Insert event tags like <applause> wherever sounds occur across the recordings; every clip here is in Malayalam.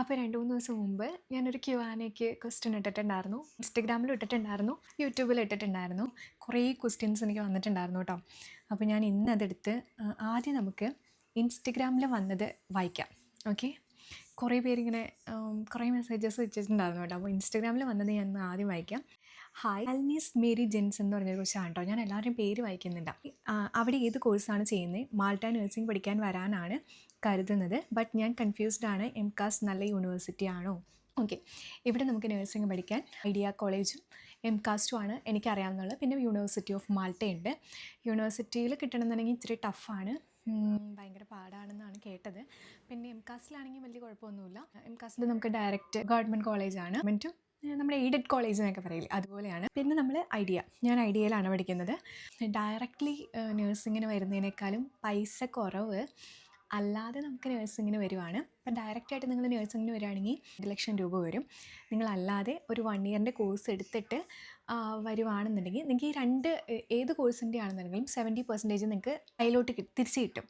അപ്പോൾ രണ്ട് മൂന്ന് ദിവസം മുമ്പ് ഞാനൊരു ക്യു ആനയ്ക്ക് ക്വസ്റ്റ്യൻ ഇട്ടിട്ടുണ്ടായിരുന്നു. ഇൻസ്റ്റഗ്രാമിൽ ഇട്ടിട്ടുണ്ടായിരുന്നു. യൂട്യൂബിൽ ഇട്ടിട്ടുണ്ടായിരുന്നു. കുറേ ക്വസ്റ്റ്യൻസ് എനിക്ക് വന്നിട്ടുണ്ടായിരുന്നു കേട്ടോ അപ്പോൾ ഞാൻ ഇന്ന് അതെടുത്ത് ആദ്യം നമുക്ക് ഇൻസ്റ്റഗ്രാമിൽ വന്നത് വായിക്കാം. ഓക്കെ കുറേ പേരിങ്ങനെ കുറേ മെസ്സേജസ് വെച്ചിട്ടുണ്ടായിരുന്നു കേട്ടോ അപ്പോൾ ഇൻസ്റ്റഗ്രാമിൽ വന്നത് ഞാൻ ആദ്യം വായിക്കാം. ഹായ് അൽനീസ് മേരി ജെൻസ് എന്ന് പറഞ്ഞൊരു കോഴ്സാണ് കേട്ടോ ഞാൻ എല്ലാവരുടെയും പേര് വായിക്കുന്നുണ്ട്. അവിടെ ഏത് കോഴ്സാണ് ചെയ്യുന്നത്? മാൾട്ട നഴ്സിംഗ് പഠിക്കാൻ വരാനാണ്. കരുതുന്നത്. ബട്ട് ഞാൻ കൺഫ്യൂസ്ഡ് ആണ്. എം കാസ് നല്ല യൂണിവേഴ്സിറ്റി ആണോ? ഓക്കെ ഇവിടെ നമുക്ക് നഴ്സിംഗ് പഠിക്കാൻ ഐഡിയ കോളേജും എം കാസ്റ്റും ആണ് എനിക്കറിയാവുന്നുള്ളത് പിന്നെ യൂണിവേഴ്സിറ്റി ഓഫ് മാൾട്ടയുണ്ട് യൂണിവേഴ്സിറ്റിയിൽ കിട്ടണമെന്നുണ്ടെങ്കിൽ ഇച്ചിരി ടഫാണ് ഭയങ്കര പാടാണെന്നാണ് കേട്ടത്. പിന്നെ എം കാസ്റ്റിലാണെങ്കിൽ വലിയ കുഴപ്പമൊന്നുമില്ല. എം കാസ്റ്റിൽ നമുക്ക് ഡയറക്റ്റ് ഗവൺമെന്റ് കോളേജാണ് മറ്റും നമ്മുടെ എയ്ഡഡ് കോളേജ് എന്നൊക്കെ പറയില്ലേ അതുപോലെയാണ്. പിന്നെ നമ്മൾ ഐഡിയ ഞാൻ ഐഡിയയിലാണ് പഠിക്കുന്നത്. ഡയറക്റ്റ്ലി നഴ്സിങ്ങിന് വരുന്നതിനേക്കാളും പൈസ കുറവ് അല്ലാതെ നമുക്ക് നേഴ്സിങ്ങിന് വരുവാണ്. ഇപ്പം ഡയറക്റ്റായിട്ട് നിങ്ങൾ നേഴ്സിംഗിന് വരികയാണെങ്കിൽ രണ്ട് ലക്ഷം രൂപ വരും. നിങ്ങളല്ലാതെ ഒരു വൺ ഇയറിന്റെ കോഴ്സ് എടുത്തിട്ട് വരുവാണെന്നുണ്ടെങ്കിൽ നിങ്ങൾക്ക് ഈ രണ്ട് ഏത് കോഴ്സിന്റെ ആണെന്നുണ്ടെങ്കിലും സെവന്റി പെർസെന്റേജ് നിങ്ങൾക്ക് അതിലോട്ട് തിരിച്ച് കിട്ടും.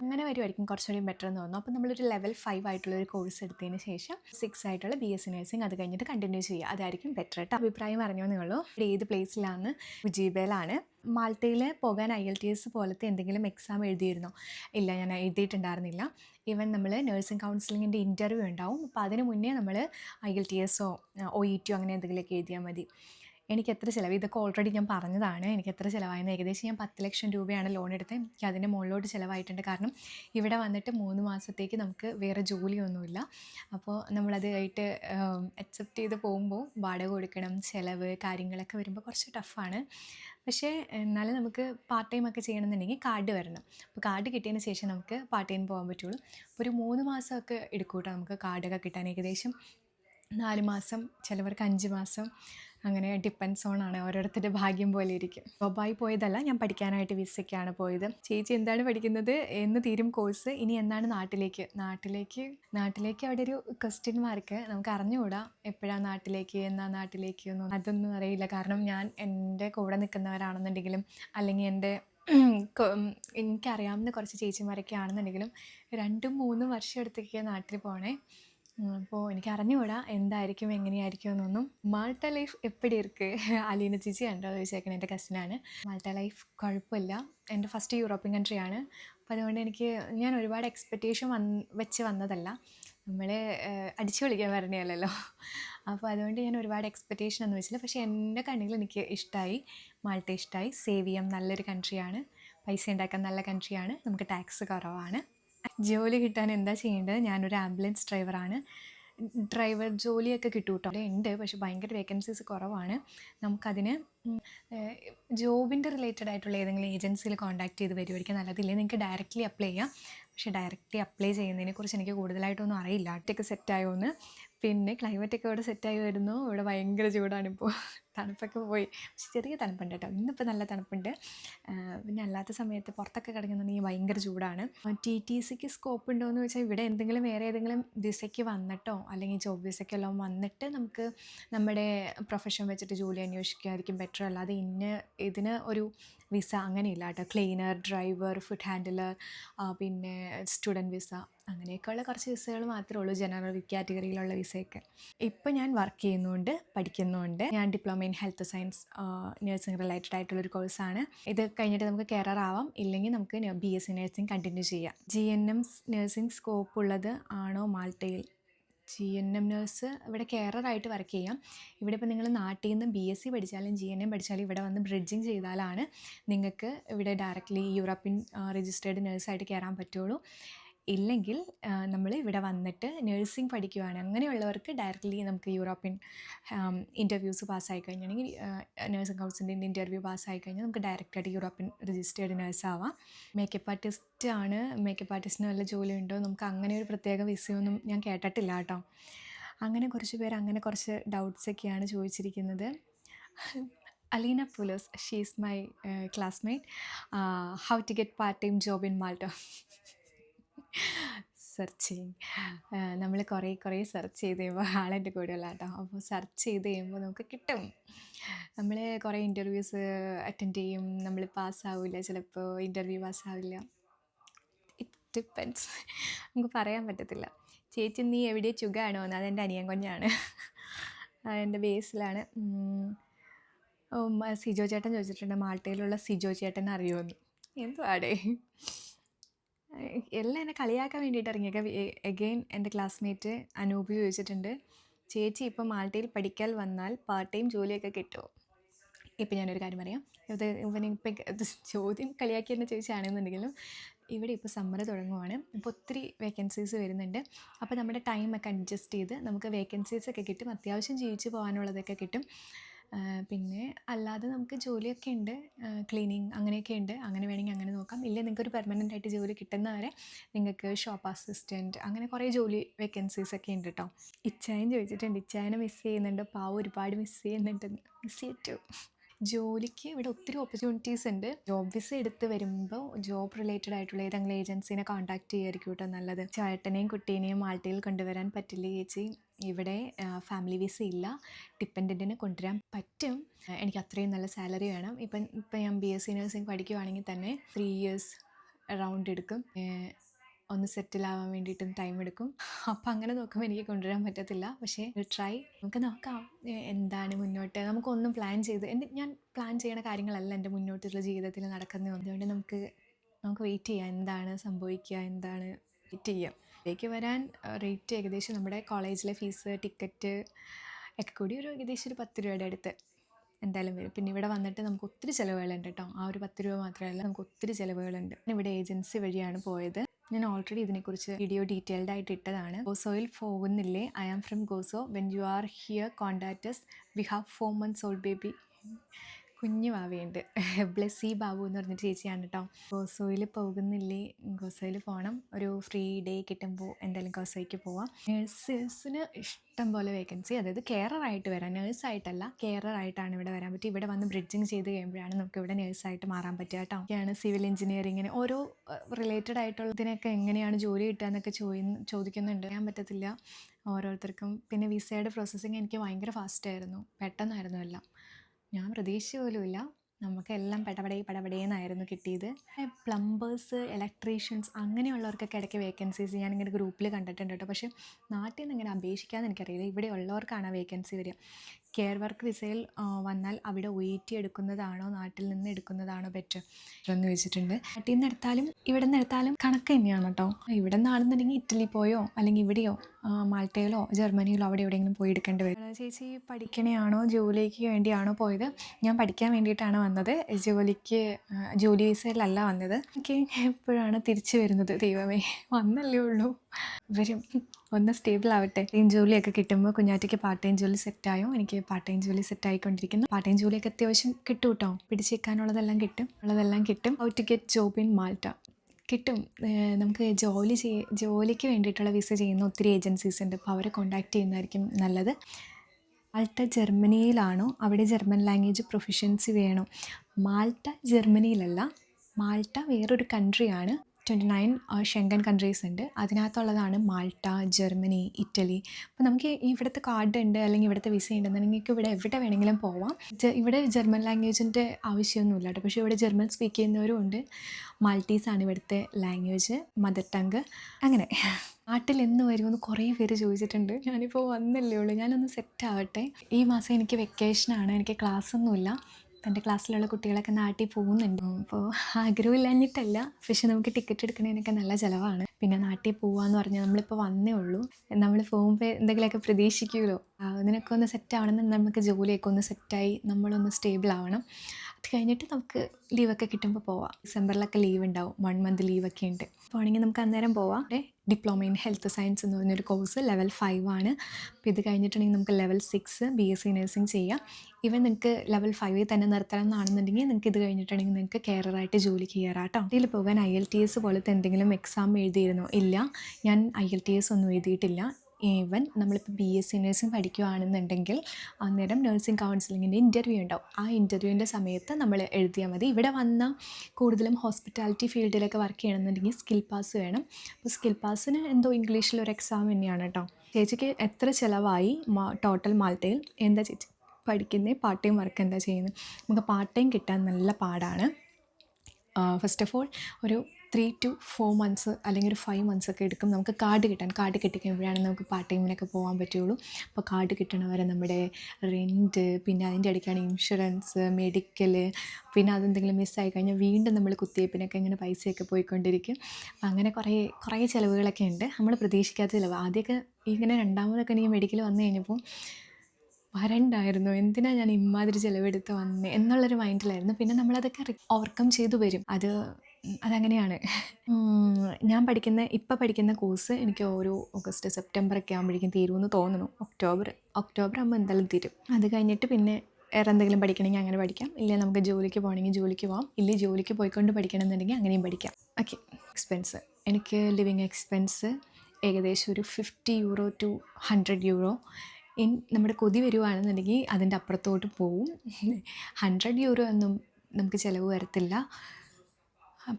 അങ്ങനെ വരുമായിരിക്കും കുറച്ചുകൂടി ബെറ്റർ എന്ന് തോന്നുന്നു. അപ്പോൾ നമ്മളൊരു ലെവൽ ഫൈവ് ആയിട്ടുള്ള ഒരു കോഴ്സ് എടുത്തതിന് ശേഷം സിക്സ് ആയിട്ടുള്ള ബി എസ് സി നഴ്സിംഗ് അത് കഴിഞ്ഞിട്ട് കണ്ടിന്യൂ ചെയ്യുക. അതായിരിക്കും ബെറ്റർ കേട്ടോ. അഭിപ്രായം അറിഞ്ഞോ നിങ്ങളുള്ളൂ ഏത് പ്ലേസിലാണ് വിജീബയിലാണ് മാൾട്ടയിൽ പോകാൻ ഐ എൽ ടി എസ് പോലത്തെ എന്തെങ്കിലും എക്സാം എഴുതിയിരുന്നോ? ഇല്ല ഞാൻ എഴുതിയിട്ടുണ്ടായിരുന്നില്ല. ഈവൻ നമ്മൾ നഴ്സിംഗ് കൗൺസിലിങ്ങിന്റെ ഇന്റർവ്യൂ ഉണ്ടാവും. അപ്പോൾ അതിന് മുന്നേ നമ്മൾ ഐ എൽ ടി എസോ ഒ ഇ ടിയോ അങ്ങനെ എന്തെങ്കിലുമൊക്കെ എഴുതിയാൽ മതി. എനിക്ക് എത്ര ചിലവ്? ഇതൊക്കെ ഓൾറെഡി ഞാൻ പറഞ്ഞതാണ്. എനിക്ക് എത്ര ചിലവായെന്ന് ഏകദേശം ഞാൻ പത്ത് ലക്ഷം രൂപയാണ് ലോൺ എടുത്തത്. എനിക്ക് അതിന്റെ മുകളിലോട്ട് ചിലവായിട്ടുണ്ട്. കാരണം ഇവിടെ വന്നിട്ട് മൂന്ന് മാസത്തേക്ക് നമുക്ക് വേറെ ജോലിയൊന്നുമില്ല. അപ്പോൾ നമ്മളത് ആയിട്ട് അക്സെപ്റ്റ് ചെയ്ത് പോകുമ്പോൾ വാടക കൊടുക്കണം ചിലവ് കാര്യങ്ങളൊക്കെ വരുമ്പോൾ കുറച്ച് ടഫാണ് പക്ഷേ എന്നാലും നമുക്ക് പാർട്ട് ടൈം ഒക്കെ ചെയ്യണമെന്നുണ്ടെങ്കിൽ കാർഡ് വരണം. അപ്പോൾ കാർഡ് കിട്ടിയതിന് ശേഷം നമുക്ക് പാർട്ട് ടൈം പോകാൻ പറ്റുള്ളൂ. ഒരു മൂന്ന് മാസമൊക്കെ എടുക്കൂട്ടോ കേട്ടോ നമുക്ക് കാർഡൊക്കെ കിട്ടാൻ. ഏകദേശം നാല് മാസം ചിലവർക്ക് അഞ്ച് മാസം. അങ്ങനെ ഡിപ്പെൻസ് ഓൺ ആണ്. ഓരോരുത്തരുടെ ഭാഗ്യം പോലെ ഇരിക്കും. ദുബായി പോയതല്ല ഞാൻ പഠിക്കാനായിട്ട് വിസയ്ക്കാണ് പോയത്. ചേച്ചി എന്താണ് പഠിക്കുന്നത് എന്ന് തീരും കോഴ്സ് ഇനി എന്നാണ് നാട്ടിലേക്ക്? നാട്ടിലേക്ക് നാട്ടിലേക്ക് അവിടെ ഒരു ക്വസ്റ്റ്യൻ മാർക്ക് നമുക്ക് അറിഞ്ഞുകൂടാ എപ്പോഴാണ് നാട്ടിലേക്ക് എന്നാ നാട്ടിലേക്ക് ഒന്നും അതൊന്നും അറിയില്ല. കാരണം ഞാൻ എന്റെ കൂടെ നിൽക്കുന്നവരാണെന്നുണ്ടെങ്കിലും അല്ലെങ്കിൽ എന്റെ <clears throat> എനിക്കറിയാവുന്ന കുറച്ച് ചേച്ചിമാരൊക്കെ ആണെന്നുണ്ടെങ്കിലും രണ്ടും മൂന്നും വർഷം എടുത്തൊക്കെ നാട്ടിൽ പോണേ. അപ്പോൾ എനിക്ക് അറിഞ്ഞുകൂടാ എന്തായിരിക്കും എങ്ങനെയായിരിക്കും എന്നൊന്നും മാൾട്ട ലൈഫ് എപ്പിടി ഇരിക്ക്? അലീന ചിച്ചി കണ്ടോ? ചോദിച്ചേക്കണേ എന്റെ കസിനാണ് മാൾട്ട ലൈഫ് കുഴപ്പമില്ല. എന്റെ ഫസ്റ്റ് യൂറോപ്യൻ കൺട്രിയാണ് അപ്പോൾ അതുകൊണ്ട് എനിക്ക് ഞാൻ ഒരുപാട് എക്സ്പെക്റ്റേഷൻ വന്ന് വെച്ച് വന്നതല്ല. നമ്മൾ അടിച്ചു വിളിക്കാൻ പറഞ്ഞല്ലോ അപ്പോൾ അതുകൊണ്ട് ഞാൻ ഒരുപാട് എക്സ്പെക്റ്റേഷൻ ഒന്നും വെച്ചില്ല. പക്ഷേ എന്റെ കണ്ണിൽ എനിക്ക് ഇഷ്ടമായി മാൾട്ട ഇഷ്ടമായി സേവ് ചെയ്യാൻ നല്ലൊരു കൺട്രിയാണ് പൈസ ഉണ്ടാക്കാൻ നല്ല കൺട്രിയാണ് നമുക്ക് ടാക്സ് കുറവാണ്. ജോലി കിട്ടാൻ എന്താ ചെയ്യേണ്ടത്? ഞാനൊരു ആംബുലൻസ് ഡ്രൈവറാണ്. ഡ്രൈവർ ജോലിയൊക്കെ കിട്ടും കേട്ടോ അവിടെ ഉണ്ട്. പക്ഷെ ഭയങ്കര വേക്കൻസീസ് കുറവാണ്. നമുക്കതിന് ജോബിന്റെ റിലേറ്റഡ് ആയിട്ടുള്ള ഏതെങ്കിലും ഏജൻസിയിൽ കോൺടാക്ട് ചെയ്ത് വരുമായിരിക്കും നല്ലതില്ലേ? നിങ്ങൾക്ക് ഡയറക്റ്റ്ലി അപ്ലൈ ചെയ്യാം. പക്ഷേ ഡയറക്റ്റ്ലി അപ്ലൈ ചെയ്യുന്നതിനെക്കുറിച്ച് എനിക്ക് കൂടുതലായിട്ടൊന്നും അറിയില്ല. ഒറ്റയ്ക്ക് സെറ്റായോ എന്ന് പിന്നെ ക്ലൈമറ്റൊക്കെ ഇവിടെ സെറ്റായി വരുന്നു. ഇവിടെ ഭയങ്കര ചൂടാണിപ്പോൾ. തണുപ്പൊക്കെ പോയി. പക്ഷെ ചെറിയ തണുപ്പുണ്ട് കേട്ടോ. ഇന്നിപ്പോൾ നല്ല തണുപ്പുണ്ട്. പിന്നെ അല്ലാത്ത സമയത്ത് പുറത്തൊക്കെ കിടക്കുന്നുണ്ടെങ്കിൽ ഭയങ്കര ചൂടാണ്. ടി ടി സിക്ക് സ്കോപ്പ് ഉണ്ടോ എന്ന് വെച്ചാൽ ഇവിടെ എന്തെങ്കിലും വേറെ ഏതെങ്കിലും വിസയ്ക്ക് വന്നിട്ടോ അല്ലെങ്കിൽ ജോബ് വിസയ്ക്കോ എല്ലാം വന്നിട്ട് നമുക്ക് നമ്മുടെ പ്രൊഫഷൻ വെച്ചിട്ട് ജോലി അന്വേഷിക്കുകയായിരിക്കും ബെറ്റർ അല്ലാതെ ഇന്ന് ഇതിന് ഒരു വിസ അങ്ങനെയില്ല കേട്ടോ. ക്ലീനർ ഡ്രൈവർ ഫുഡ് ഹാൻഡിലർ പിന്നെ സ്റ്റുഡന്റ് വിസ അങ്ങനെയൊക്കെയുള്ള കുറച്ച് വിസകൾ മാത്രമേ ഉള്ളൂ ജനറൽ കാറ്റഗറിയിലുള്ള വിസയൊക്കെ ഇപ്പോൾ ഞാൻ വർക്ക് ചെയ്യുന്നുണ്ട് പഠിക്കുന്നുണ്ട് ഞാൻ diploma in health science nursing related ആയിട്ടുള്ളൊരു കോഴ്സാണ് ഇത് കഴിഞ്ഞിട്ട് നമുക്ക് കെയറർ ആവാം ഇല്ലെങ്കിൽ നമുക്ക് B S C nursing continue ചെയ്യാം. G N M nursing scope ഉള്ളത് ആണോ മാൾട്ടയിൽ? ജി എൻ എം നേഴ്സ് ഇവിടെ കെയറായിട്ട് വർക്ക് ചെയ്യാം. ഇവിടെ ഇപ്പോൾ നിങ്ങൾ നാട്ടിൽ നിന്ന് ബി എസ് സി പഠിച്ചാലും ജി എൻ എം പഠിച്ചാലും ഇവിടെ വന്ന് ബ്രിഡ്ജിങ് ചെയ്താലാണ് നിങ്ങൾക്ക് ഇവിടെ ഡയറക്റ്റ്ലി യൂറോപ്യൻ രജിസ്റ്റേർഡ് നേഴ്സായിട്ട് കയറാൻ പറ്റുള്ളൂ. ഇല്ലെങ്കിൽ നമ്മൾ ഇവിടെ വന്നിട്ട് നഴ്സിംഗ് പഠിക്കുവാണ്. അങ്ങനെയുള്ളവർക്ക് ഡയറക്റ്റ്ലി നമുക്ക് യൂറോപ്യൻ ഇന്റർവ്യൂസ് പാസ്സായി കഴിഞ്ഞിട്ടുണ്ടെങ്കിൽ നഴ്സിംഗ് കൗൺസിലിന്റെ ഇന്റർവ്യൂ പാസ്സായി കഴിഞ്ഞാൽ നമുക്ക് ഡയറക്റ്റായിട്ട് യൂറോപ്യൻ രജിസ്റ്റേർഡ് നേഴ്സ് ആവാം. മേക്കപ്പ് ആർട്ടിസ്റ്റ് ആണ്. മേക്കപ്പ് ആർട്ടിസ്റ്റിന് വല്ല ജോലി ഉണ്ടോ നമുക്ക് അങ്ങനെ ഒരു പ്രത്യേക വിസയൊന്നും ഞാൻ കേട്ടിട്ടില്ല കേട്ടോ. അങ്ങനെ കുറച്ച് പേര് അങ്ങനെ കുറച്ച് ഡൗട്ട്സ് ഒക്കെയാണ് ചോദിച്ചിരിക്കുന്നത്. Aleena Paulose she's my classmate how to get part time job in Malta searching നമ്മൾ കുറേ കുറേ സെർച്ച് ചെയ്ത് കഴിയുമ്പോൾ ആളെന്റെ കൂടെയുള്ള കേട്ടോ അപ്പോൾ സെർച്ച് ചെയ്ത് കഴിയുമ്പോൾ നമുക്ക് കിട്ടും. നമ്മൾ കുറേ ഇന്റർവ്യൂസ് അറ്റൻഡ് ചെയ്യും. നമ്മൾ പാസ്സാവില്ല ചിലപ്പോൾ ഇന്റർവ്യൂ പാസ്സാവില്ല ഇറ്റ് ഡിപ്പെൻസ് നമുക്ക് പറയാൻ പറ്റത്തില്ല. ചേച്ചി നീ എവിടെ ചുഗാണോ? എന്ന് അതെന്റെ അനിയൻ കൊഞ്ഞാണ്. എന്റെ ബേസിലാണ്. സിജോ ചേട്ടൻ ചോദിച്ചിട്ടുണ്ട് മാൾട്ടയിലുള്ള സിജോ ചേട്ടൻ അറിയുമെന്ന് എന്തുവാടേ? എല്ലാം എന്നെ കളിയാക്കാൻ വേണ്ടിയിട്ട് ഇറങ്ങിയൊക്കെ എഗെയിൻ എന്റെ ക്ലാസ്മേറ്റ് അനൂപ് ചോദിച്ചിട്ടുണ്ട് ചേച്ചി ഇപ്പം മാൾട്ടയിൽ പഠിക്കാൻ വന്നാൽ പാർട്ട് ടൈം ജോലിയൊക്കെ കിട്ടുമോ? ഇപ്പം ഞാനൊരു കാര്യം പറയാം. ഇത് ഇവന് ഇപ്പം ചോദ്യം കളിയാക്കി തന്നെ ചോദിച്ചാണെന്നുണ്ടെങ്കിലും ഇവിടെ ഇപ്പോൾ സമ്മർ തുടങ്ങുവാണ്. ഇപ്പോൾ ഒത്തിരി വേക്കൻസീസ് വരുന്നുണ്ട്. അപ്പോൾ നമ്മുടെ ടൈമൊക്കെ അഡ്ജസ്റ്റ് ചെയ്ത് നമുക്ക് വേക്കൻസീസ് ഒക്കെ കിട്ടും. അത്യാവശ്യം ജീവിച്ച് പോകാനുള്ളതൊക്കെ കിട്ടും. പിന്നെ അല്ലാതെ നമുക്ക് ജോലിയൊക്കെ ഉണ്ട്. ക്ലീനിങ് അങ്ങനെയൊക്കെ ഉണ്ട്. അങ്ങനെ വേണമെങ്കിൽ അങ്ങനെ നോക്കാം. ഇല്ലെങ്കിൽ നിങ്ങൾക്ക് ഒരു പെർമനന്റ് ആയിട്ട് ജോലി കിട്ടുന്നവരെ നിങ്ങൾക്ക് ഷോപ്പ് അസിസ്റ്റന്റ് അങ്ങനെ കുറേ ജോലി വേക്കൻസീസ് ഒക്കെ ഉണ്ട് കേട്ടോ ഇച്ചായൻ ചോദിച്ചിട്ടുണ്ട് ഇച്ചായനെ മിസ് ചെയ്യുന്നുണ്ട്? പാവം ഒരുപാട് മിസ് ചെയ്യുന്നുണ്ട് മിസ് ചെയ്യറ്റു? ജോലിക്ക് ഇവിടെ ഒത്തിരി ഓപ്പർച്യൂണിറ്റീസ് ഉണ്ട്. ജോബ് വിസ എടുത്ത് വരുമ്പോൾ ജോബ് റിലേറ്റഡ് ആയിട്ടുള്ള ഏതെങ്കിലും ഏജൻസിനെ കോൺടാക്ട് ചെയ്യായിരിക്കും കേട്ടോ നല്ലത്. ചേട്ടനെയും കുട്ടീനെയും മാൾട്ടയിൽ കൊണ്ടുവരാൻ പറ്റില്ല ചേച്ചി. ഇവിടെ ഫാമിലി വിസ ഇല്ല. ഡിപ്പെൻഡന്റിനെ കൊണ്ടുവരാൻ പറ്റും. എനിക്ക് അത്രയും നല്ല സാലറി വേണം. ഇപ്പം ഇപ്പം ഞാൻ ബി എസ് സി നഴ്സിംഗ് പഠിക്കുവാണെങ്കിൽ തന്നെ ത്രീ ഇയേഴ്സ് റൗണ്ട് എടുക്കും. ഒന്ന് സെറ്റിൽ ആവാൻ വേണ്ടിയിട്ടും ടൈം എടുക്കും. അപ്പം അങ്ങനെ നോക്കുമ്പോൾ എനിക്ക് കൊണ്ടുവരാൻ പറ്റത്തില്ല. പക്ഷേ ട്രൈ നമുക്ക് നോക്കാം എന്താണ് മുന്നോട്ട്? നമുക്കൊന്നും പ്ലാൻ ചെയ്ത് എന്റെ ഞാൻ പ്ലാൻ ചെയ്യണ കാര്യങ്ങളല്ല എന്റെ മുന്നോട്ടുള്ള ജീവിതത്തിൽ നടക്കുന്നത്. അതുകൊണ്ട് നമുക്ക് നമുക്ക് വെയിറ്റ് ചെയ്യാം. എന്താണ് സംഭവിക്കുക? എന്താണ് വെയിറ്റ് ചെയ്യാം? ഇതിലേക്ക് വരാൻ റേറ്റ് ഏകദേശം നമ്മുടെ കോളേജിലെ ഫീസ് ടിക്കറ്റ് ഒക്കെ കൂടി ഒരു ഏകദേശം ഒരു പത്ത് രൂപയുടെ അടുത്ത് എന്തായാലും വരും. പിന്നെ ഇവിടെ വന്നിട്ട് നമുക്ക് ഒത്തിരി ചിലവുകളുണ്ട് കേട്ടോ. ആ ഒരു പത്ത് രൂപ മാത്രമല്ല നമുക്ക് ഒത്തിരി ചിലവുകളുണ്ട്. ഇവിടെ ഏജൻസി വഴിയാണ് പോയത്. ഞാൻ ഓൾറെഡി ഇതിനെക്കുറിച്ച് വീഡിയോ ഡീറ്റെയിൽഡ് ആയിട്ട് ഇട്ടതാണ്. ഗോസോയിൽ പോകുന്നില്ലേ I am from Gozo when you are here contacts we have four months old baby കുഞ്ഞു ഭാവിയുണ്ട് <laughs> ബ്ലെസ്സി ബാബു എന്ന് പറഞ്ഞ ചേച്ചിയാണ് കേട്ടോ ഗോസോയിൽ പോകുന്നില്ലേ? ഗോസോയിൽ പോകണം ഒരു ഫ്രീ ഡേ കിട്ടുമ്പോൾ എന്തായാലും ഗോസോയ്ക്ക് പോവാം. നേഴ്സസിന് ഇഷ്ടം പോലെ വേക്കൻസി അതായത് കെയറായിട്ട് വരാം. നേഴ്സായിട്ടല്ല കെയറായിട്ടാണ് ഇവിടെ വരാൻ പറ്റുക ഇവിടെ വന്ന് ബ്രിഡ്ജിങ് ചെയ്ത് കഴിയുമ്പോഴാണ് നമുക്ക് ഇവിടെ നേഴ്സായിട്ട് മാറാൻ പറ്റുക കേട്ടോ ഒക്കെയാണ് സിവിൽ എഞ്ചിനീയറിങ്ങിന് ഓരോ റിലേറ്റഡ് ആയിട്ടുള്ള ഇതിനൊക്കെ എങ്ങനെയാണ് ജോലി കിട്ടുക എന്നൊക്കെ ചോദി ചോദിക്കുന്നുണ്ട്. ഞാൻ പറ്റത്തില്ല. ഓരോരുത്തർക്കും. പിന്നെ വിസയുടെ പ്രോസസ്സിങ് എനിക്ക് ഭയങ്കര ഫാസ്റ്റായിരുന്നു പെട്ടെന്നായിരുന്നു എല്ലാം. ഞാൻ പ്രതീക്ഷിച്ച പോലുമില്ല നമുക്കെല്ലാം പടപടേ പടപടേന്നായിരുന്നു കിട്ടിയത്. പ്ലംബേഴ്സ് ഇലക്ട്രീഷ്യൻസ് അങ്ങനെയുള്ളവർക്കൊക്കെ ഇടയ്ക്ക് വേക്കൻസീസ് ഞാൻ ഞാനിങ്ങനെ ഗ്രൂപ്പിൽ കണ്ടിട്ടുണ്ട് കേട്ടോ. പക്ഷേ നാട്ടിൽ നിന്ന് ഇങ്ങനെ അപേക്ഷിക്കാമെന്ന് എനിക്കറിയില്ല. ഇവിടെ ഉള്ളവർക്കാണ് വേക്കൻസി വരിക. കെയർ വർക്ക് വിസയിൽ വന്നാൽ അവിടെ വെയിറ്റ് എടുക്കുന്നതാണോ നാട്ടിൽ നിന്ന് എടുക്കുന്നതാണോ ബെറ്റർ എന്ന് ചോദിച്ചിട്ടുണ്ട്. നാട്ടിൽ നിന്ന് എടുത്താലും ഇവിടെ നിന്ന് എടുത്താലും കണക്ക് തന്നെയാണ് കേട്ടോ. ഇവിടെ നിന്നാണെന്നുണ്ടെങ്കിൽ ഇറ്റലി പോയോ അല്ലെങ്കിൽ ഇവിടെയോ മാൾട്ടയിലോ ജർമ്മനിയിലോ അവിടെ എവിടെയെങ്കിലും പോയി എടുക്കേണ്ടി വരും. ചേച്ചി പഠിക്കണയാണോ ജോലിക്ക് വേണ്ടിയാണോ പോയത്? ഞാൻ പഠിക്കാൻ വേണ്ടിയിട്ടാണ് വന്നത്. ജോലിക്ക് ജോലി വിസയിലല്ല വന്നത്. എനിക്ക് എപ്പോഴാണ് തിരിച്ചു വരുന്നത്? ദൈവമേ വന്നല്ലേ ഉള്ളൂ. വരും. ഒന്ന് സ്റ്റേബിൾ ആവട്ടെ. ടൈം ജോലിയൊക്കെ കിട്ടുമ്പോൾ കുഞ്ഞാറ്റയ്ക്ക് പാർട്ട് ടൈം ജോലി സെറ്റായോ എനിക്ക് പാർട്ട് ടൈം ജോലി സെറ്റ് ആയിക്കൊണ്ടിരിക്കുന്നു. പാർട്ട് ടൈം ജോലിയൊക്കെ അത്യാവശ്യം കിട്ടും കേട്ടോ പിടിച്ചേക്കാനുള്ളതെല്ലാം കിട്ടും. ഉള്ളതെല്ലാം കിട്ടും. How to get job in Malta കിട്ടും. നമുക്ക് ജോലി ചെയ്യ ജോലിക്ക് വേണ്ടിയിട്ടുള്ള വിസ ചെയ്യുന്ന ഒത്തിരി ഏജൻസീസ് ഉണ്ട്. അപ്പോൾ അവരെ കോൺടാക്റ്റ് ചെയ്യുന്നതായിരിക്കും നല്ലത്. മാൾട്ട ജർമ്മനിയിലാണോ അവിടെ ജർമ്മൻ ലാംഗ്വേജ് പ്രൊഫിഷ്യൻസി വേണോ? മാൾട്ട ജർമ്മനിയിലല്ല മാൾട്ട വേറൊരു കൺട്രിയാണ് ട്വന്റി നയൻ ഷെങ്കൻ കൺട്രീസ് ഉണ്ട്. അതിനകത്തുള്ളതാണ് മാൾട്ട ജർമ്മനി ഇറ്റലി. അപ്പോൾ നമുക്ക് ഇവിടുത്തെ കാർഡ് ഉണ്ട് അല്ലെങ്കിൽ ഇവിടുത്തെ വിസ ഉണ്ടെന്നുണ്ടെങ്കിൽ ഇവിടെ എവിടെ വേണമെങ്കിലും പോവാം. ഇവിടെ ജർമ്മൻ ലാംഗ്വേജിന്റെ ആവശ്യമൊന്നുമില്ല കേട്ടോ. പക്ഷേ ഇവിടെ ജർമ്മൻ സ്പീക്ക് ചെയ്യുന്നവരും ഉണ്ട്. മാൾട്ടീസാണ് ഇവിടുത്തെ ലാംഗ്വേജ് മദർ ടങ്ക് അങ്ങനെ. നാട്ടിൽ എന്ന് വരുമെന്ന് കുറേ പേര് ചോദിച്ചിട്ടുണ്ട്. ഞാനിപ്പോൾ വന്നല്ലേ ഉള്ളൂ. ഞാനൊന്ന് സെറ്റ് ആവട്ടെ. ഈ മാസം എനിക്ക് വെക്കേഷനാണ് എനിക്ക് ക്ലാസ് എന്റെ ക്ലാസ്സിലുള്ള കുട്ടികളൊക്കെ നാട്ടിൽ പോകുന്നുണ്ട്. അപ്പോൾ ആഗ്രഹമില്ലാഞ്ഞിട്ടല്ല. പക്ഷെ നമുക്ക് ടിക്കറ്റ് എടുക്കുന്നതിനൊക്കെ നല്ല ചിലവാണ്. പിന്നെ നാട്ടിൽ പോവാന്ന് പറഞ്ഞാൽ നമ്മളിപ്പോൾ വന്നേ ഉള്ളൂ. നമ്മൾ പോകുമ്പോൾ എന്തെങ്കിലുമൊക്കെ പ്രതീക്ഷിക്കുമല്ലോ. അതിനൊക്കെ ഒന്ന് സെറ്റ് ആവണമെന്ന് നമുക്ക് ജോലിയൊക്കെ ഒന്ന് സെറ്റായി നമ്മളൊന്ന് സ്റ്റേബിൾ ആവണം. അത് കഴിഞ്ഞിട്ട് നമുക്ക് ലീവൊക്കെ കിട്ടുമ്പോൾ പോവാം. ഡിസംബറിലൊക്കെ ലീവ് ഉണ്ടാവും. വൺ മന്ത് ലീവൊക്കെ ഉണ്ട്. പോകണമെങ്കിൽ നമുക്ക് അന്നേരം പോവാം. ഡിപ്ലോമ ഇൻ ഹെൽത്ത് സയൻസ് എന്ന് പറഞ്ഞൊരു കോഴ്സ് ലെവൽ ഫൈവ് ആണ്. അപ്പോൾ ഇത് കഴിഞ്ഞിട്ടുണ്ടെങ്കിൽ നമുക്ക് level six B S C nursing ചെയ്യാം ഇവൻ നിങ്ങൾക്ക് ലെവൽ ഫൈവിൽ തന്നെ നിർത്തണം എന്നാണെന്നുണ്ടെങ്കിൽ നിങ്ങൾക്ക് ഇത് കഴിഞ്ഞിട്ടുണ്ടെങ്കിൽ നിങ്ങൾക്ക് കെയറായിട്ട് ജോലി കയറാം കേട്ടോ ഇതിൽ പോകാൻ ഐ എൽ ടി എസ് പോലത്തെ എന്തെങ്കിലും എക്സാം എഴുതിയിരുന്നോ? ഇല്ല. ഞാൻ ഐ എൽ ടി എസ് ഒന്നും എഴുതിയിട്ടില്ല. ഈവൻ നമ്മളിപ്പോൾ ബി എസ് സി നഴ്സിംഗ് പഠിക്കുകയാണെന്നുണ്ടെങ്കിൽ അന്നേരം നഴ്സിംഗ് കൗൺസിലിങ്ങിന്റെ ഇന്റർവ്യൂ ഉണ്ടാവും. ആ ഇന്റർവ്യൂവിന്റെ സമയത്ത് നമ്മൾ എഴുതിയാൽ മതി. ഇവിടെ വന്ന കൂടുതലും ഹോസ്പിറ്റാലിറ്റി ഫീൽഡിലൊക്കെ വർക്ക് ചെയ്യണമെന്നുണ്ടെങ്കിൽ സ്കിൽ പാസ് വേണം. അപ്പോൾ സ്കിൽ പാസിന് എന്തോ ഇംഗ്ലീഷിൽ ഒരു എക്സാം തന്നെയാണ് കേട്ടോ. ചേച്ചിക്ക് എത്ര ചിലവായി ടോട്ടൽ മാൾട്ടയിൽ? എന്താ ചേച്ചി? പഠിക്കുന്നത് പാർട്ട് ടൈം വർക്ക് എന്താ ചെയ്യുന്നത് നമുക്ക് പാർട്ട് ടൈം കിട്ടാൻ നല്ല പാടാണ്. ഫസ്റ്റ് ഓഫ് ഓൾ ഒരു ത്രീ ടു ഫോർ മന്ത്സ് അല്ലെങ്കിൽ ഒരു ഫൈവ് മന്ത്സ് ഒക്കെ എടുക്കും. നമുക്ക് കാർഡ് കിട്ടാൻ കാർഡ് കിട്ടിക്കുമ്പോഴാണ് നമുക്ക് പാർട്ട് ടൈമിനൊക്കെ പോകാൻ പറ്റുള്ളൂ. അപ്പോൾ കാർഡ് കിട്ടണവരെ നമ്മുടെ റെന്റ് പിന്നെ അതിന്റെ ഇടയ്ക്കാണ് ഇൻഷുറൻസ് മെഡിക്കൽ പിന്നെ അതെന്തെങ്കിലും മിസ്സായി കഴിഞ്ഞാൽ വീണ്ടും നമ്മൾ കുത്തിവയ്പ്പിനൊക്കെ ഇങ്ങനെ പൈസയൊക്കെ പോയിക്കൊണ്ടിരിക്കും. അങ്ങനെ കുറേ കുറേ ചിലവുകളൊക്കെ ഉണ്ട്. നമ്മൾ പ്രതീക്ഷിക്കാത്ത ചിലവ്. ആദ്യമൊക്കെ ഇങ്ങനെ രണ്ടാമതൊക്കെ എനിക്ക് മെഡിക്കൽ വന്നു കഴിഞ്ഞപ്പോൾ വരണ്ടായിരുന്നു. എന്തിനാ ഞാൻ ഇമ്മാതിരി ചിലവെടുത്ത് വന്നേ? എന്നുള്ളൊരു മൈൻഡിലായിരുന്നു പിന്നെ നമ്മളതൊക്കെ ഓവർകം ചെയ്തു വരും. അത് അതങ്ങനെയാണ്. ഞാൻ പഠിക്കുന്ന ഇപ്പം പഠിക്കുന്ന കോഴ്സ് എനിക്ക് ഒരു ഓഗസ്റ്റ് സെപ്റ്റംബർ ഒക്കെ ആകുമ്പോഴേക്കും തീരുമെന്ന് തോന്നുന്നു. ഒക്ടോബർ ഒക്ടോബർ ആകുമ്പോൾ എന്തായാലും തീരും. അത് കഴിഞ്ഞിട്ട് പിന്നെ വേറെ എന്തെങ്കിലും പഠിക്കണമെങ്കിൽ അങ്ങനെ പഠിക്കാം. ഇല്ല നമുക്ക് ജോലിക്ക് പോകണമെങ്കിൽ ജോലിക്ക് പോകാം ഇല്ല ജോലിക്ക് പോയിക്കൊണ്ട് പഠിക്കണം എന്നുണ്ടെങ്കിൽ അങ്ങനെയും പഠിക്കാം. ഓക്കെ. എക്സ്പെൻസ്. എനിക്ക് ലിവിങ് എക്സ്പെൻസ് ഏകദേശം ഒരു fifty euro to hundred euro. In നമ്മുടെ കൊതി വരുവാണെന്നുണ്ടെങ്കിൽ അതിന്റെ അപ്പുറത്തോട്ട് പോവും. ഹൺഡ്രഡ് യൂറോ ഒന്നും നമുക്ക് ചിലവ് വരത്തില്ല.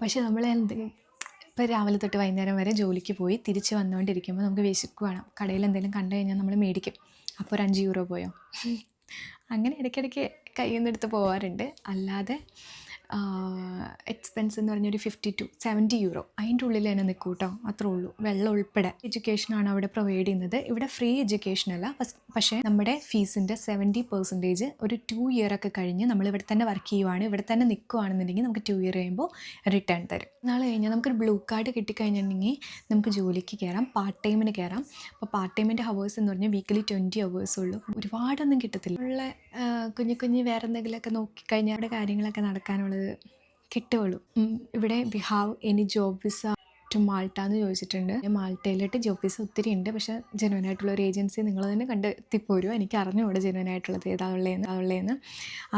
പക്ഷേ നമ്മൾ എന്തെങ്കിലും ഇപ്പോൾ രാവിലെ തൊട്ട് വൈകുന്നേരം വരെ ജോലിക്ക് പോയി തിരിച്ച് വന്നുകൊണ്ടിരിക്കുമ്പോൾ നമുക്ക് വിശക്കുവാണ്. കടയിൽ എന്തെങ്കിലും കണ്ടു കഴിഞ്ഞാൽ നമ്മൾ മേടിക്കും. അപ്പോൾ ഒരു അഞ്ച് യൂറോ പോയോ? അങ്ങനെ ഇടയ്ക്കിടയ്ക്ക് കയ്യിൽ നിന്ന് എടുത്ത് പോകാറുണ്ട് അല്ലാതെ എക്സ്പെൻസ് എന്ന് പറഞ്ഞൊരു ഫിഫ്റ്റി ടു സെവന്റി യൂറോ അതിന്റെ ഉള്ളിൽ തന്നെ നിൽക്കും കേട്ടോ അത്രേ ഉള്ളൂ. വെള്ളം ഉൾപ്പെടെ. എഡ്യൂക്കേഷനാണ് അവിടെ പ്രൊവൈഡ് ചെയ്യുന്നത്. ഇവിടെ ഫ്രീ എഡ്യൂക്കേഷൻ അല്ല. പക്ഷേ നമ്മുടെ ഫീസിന്റെ സെവന്റി പെർസെന്റേജ് ഒരു ടു ഇയർ ഒക്കെ കഴിഞ്ഞ് നമ്മൾ ഇവിടെ തന്നെ വർക്ക് ചെയ്യുവാണ് ഇവിടെ തന്നെ നിൽക്കുവാണെന്നുണ്ടെങ്കിൽ നമുക്ക് ടു ഇയർ കഴിയുമ്പോൾ റിട്ടേൺ തരും. നാളെ കഴിഞ്ഞാൽ നമുക്കൊരു ബ്ലൂ കാർഡ് കിട്ടിക്കഴിഞ്ഞിട്ടുണ്ടെങ്കിൽ നമുക്ക് ജോലിക്ക് കയറാം പാർട്ട് ടൈമിന് കയറാം. അപ്പോൾ പാർട്ട് ടൈമിന്റെ ഹവേഴ്സ് എന്ന് പറഞ്ഞാൽ വീക്കിലി ട്വന്റി ഹവേഴ്സ് ഉള്ളൂ. ഒരുപാടൊന്നും കിട്ടത്തില്ല. ഉള്ള കുഞ്ഞു കുഞ്ഞു വേറെ എന്തെങ്കിലുമൊക്കെ നോക്കിക്കഴിഞ്ഞാൽ അവിടെ കാര്യങ്ങളൊക്കെ നടക്കാനുള്ളത് കിട്ടുകയുള്ളൂ ഇവിടെ we have any job visa to Malta എന്ന് ചോദിച്ചിട്ടുണ്ട്. മാൾട്ടയിലിട്ട് ജോബ് വിസ ഒത്തിരി ഉണ്ട്. പക്ഷേ ജെനുവൻ ആയിട്ടുള്ള ഒരു ഏജൻസി നിങ്ങൾ തന്നെ കണ്ടെത്തിപ്പോരും എനിക്ക് അറിഞ്ഞുകൂടെ ജെനുവൻ ആയിട്ടുള്ളത് ഏതാ ഉള്ളതെന്ന് അതുള്ളതെന്ന്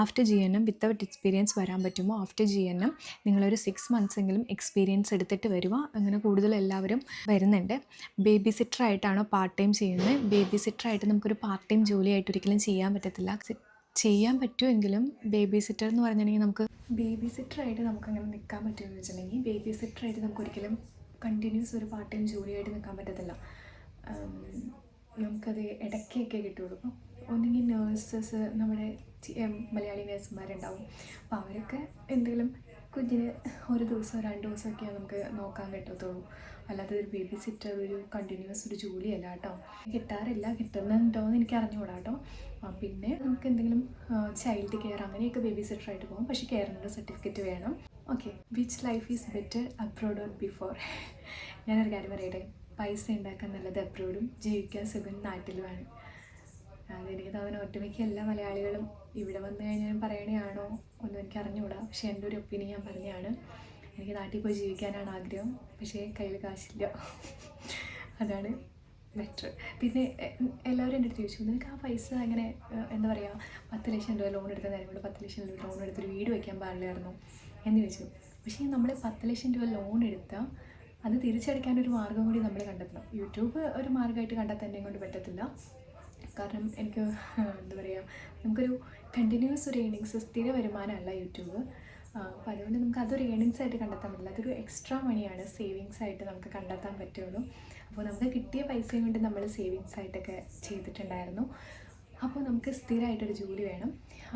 after G N M without experience വരാൻ പറ്റുമോ? ആഫ്റ്റർ ജി എൻ എം നിങ്ങളൊരു സിക്സ് മന്ത്സ് എങ്കിലും എക്സ്പീരിയൻസ് എടുത്തിട്ട് വരുക അങ്ങനെ കൂടുതൽ എല്ലാവരും വരുന്നുണ്ട്. ബേബി സിറ്റർ ആയിട്ടാണോ പാർട്ട് ടൈം ചെയ്യുന്നത്? ബേബി സിറ്റർ ആയിട്ട് നമുക്കൊരു പാർട്ട് ടൈം ജോലിയായിട്ട് ഒരിക്കലും ചെയ്യാൻ പറ്റത്തില്ല. ചെയ്യാൻ പറ്റുമെങ്കിലും ബേബി സിറ്റർ എന്ന് പറഞ്ഞിട്ടുണ്ടെങ്കിൽ നമുക്ക് ബേബി സിറ്ററായിട്ട് നമുക്ക് അങ്ങനെ നിൽക്കാൻ പറ്റുമെന്ന് വെച്ചിട്ടുണ്ടെങ്കിൽ ബേബി സിറ്ററായിട്ട് നമുക്ക് ഒരിക്കലും കണ്ടിന്യൂസ് ഒരു പാർട്ട് ടൈം ജോലിയായിട്ട് നിൽക്കാൻ പറ്റത്തില്ല. നമുക്കത് ഇടയ്ക്കൊക്കെ കിട്ടുള്ളൂ. അപ്പം ഒന്നെങ്കിൽ നേഴ്സസ് നമ്മുടെ മലയാളി നേഴ്സുമാരുണ്ടാവും അപ്പോൾ അവരൊക്കെ എന്തെങ്കിലും കുഞ്ഞിന് ഒരു ദിവസം രണ്ട് ദിവസമൊക്കെ നമുക്ക് നോക്കാൻ കിട്ടത്തുള്ളൂ. അല്ലാതെ ഒരു ബേബി സിറ്റർ ഒരു കണ്ടിന്യൂസ് ഒരു ജോലിയല്ല കേട്ടോ. കിട്ടാറില്ല കിട്ടുന്നുണ്ടോ എന്ന് എനിക്ക് അറിഞ്ഞുകൂടാ കേട്ടോ പിന്നെ നമുക്ക് എന്തെങ്കിലും ചൈൽഡ് കെയർ അങ്ങനെയൊക്കെ ബേബി സിറ്റർ ആയിട്ട് പോകും. പക്ഷേ കെയറിന്റെ സർട്ടിഫിക്കറ്റ് വേണം. Okay which life is better abroad or before ഞാനൊരു കാര്യം പറയട്ടെ. പൈസ ഉണ്ടാക്കാൻ നല്ലത് അബ്രോഡും ജീവിക്കാൻ സുഖം നാട്ടിലുമാണ് അതെനിക്ക് തോന്നുന്നു ഒട്ടുമിക്ക എല്ലാ മലയാളികളും ഇവിടെ വന്നു കഴിഞ്ഞാൽ പറയണേ ആണോ ഒന്നും എനിക്ക് അറിഞ്ഞുകൂടാ പക്ഷേ എന്റെ ഒരു ഒപ്പീനിയൻ ഞാൻ പറഞ്ഞതാണ്. എനിക്ക് നാട്ടിൽ പോയി ജീവിക്കാനാണ് ആഗ്രഹം. പക്ഷേ കയ്യിൽ കാശില്ല. അതാണ് ബെറ്റർ പിന്നെ എല്ലാവരും എന്റെ അടുത്ത് ചോദിച്ചു നിനക്ക് ആ പൈസ അങ്ങനെ എന്താ പറയുക പത്ത് ലക്ഷം രൂപ ലോൺ എടുത്ത നേരം കൊണ്ട് പത്ത് ലക്ഷം രൂപ ലോൺ എടുത്തൊരു വീട് വയ്ക്കാൻ പാടില്ലായിരുന്നു? എന്ന് ചോദിച്ചു. പക്ഷേ നമ്മൾ പത്ത് ലക്ഷം രൂപ ലോൺ എടുത്താൽ അത് തിരിച്ചടയ്ക്കാൻ ഒരു മാർഗം കൂടി നമ്മൾ കണ്ടെത്തണം. യൂട്യൂബ് ഒരു മാർഗമായിട്ട് കണ്ടെത്താൻ എന്നെ കൊണ്ട് പറ്റത്തില്ല. കാരണം എനിക്ക് എന്താ പറയുക നമുക്കൊരു കണ്ടിന്യൂസ് ഒരു ഏണിങ്സ് സ്ഥിര വരുമാനമല്ല യൂട്യൂബ്. അപ്പോൾ അതുകൊണ്ട് നമുക്ക് അതൊരു ഏണിങ്സ് ആയിട്ട് കണ്ടെത്താൻ പറ്റില്ല. അതൊരു എക്സ്ട്രാ മണിയാണ് സേവിങ്സ് ആയിട്ട് നമുക്ക് കണ്ടെത്താൻ പറ്റുള്ളൂ. അപ്പോൾ നമുക്ക് കിട്ടിയ പൈസയും കൊണ്ട് നമ്മൾ സേവിങ്സ് ആയിട്ടൊക്കെ ചെയ്തിട്ടുണ്ടായിരുന്നു. അപ്പോൾ നമുക്ക് സ്ഥിരമായിട്ടൊരു ജോലി വേണം.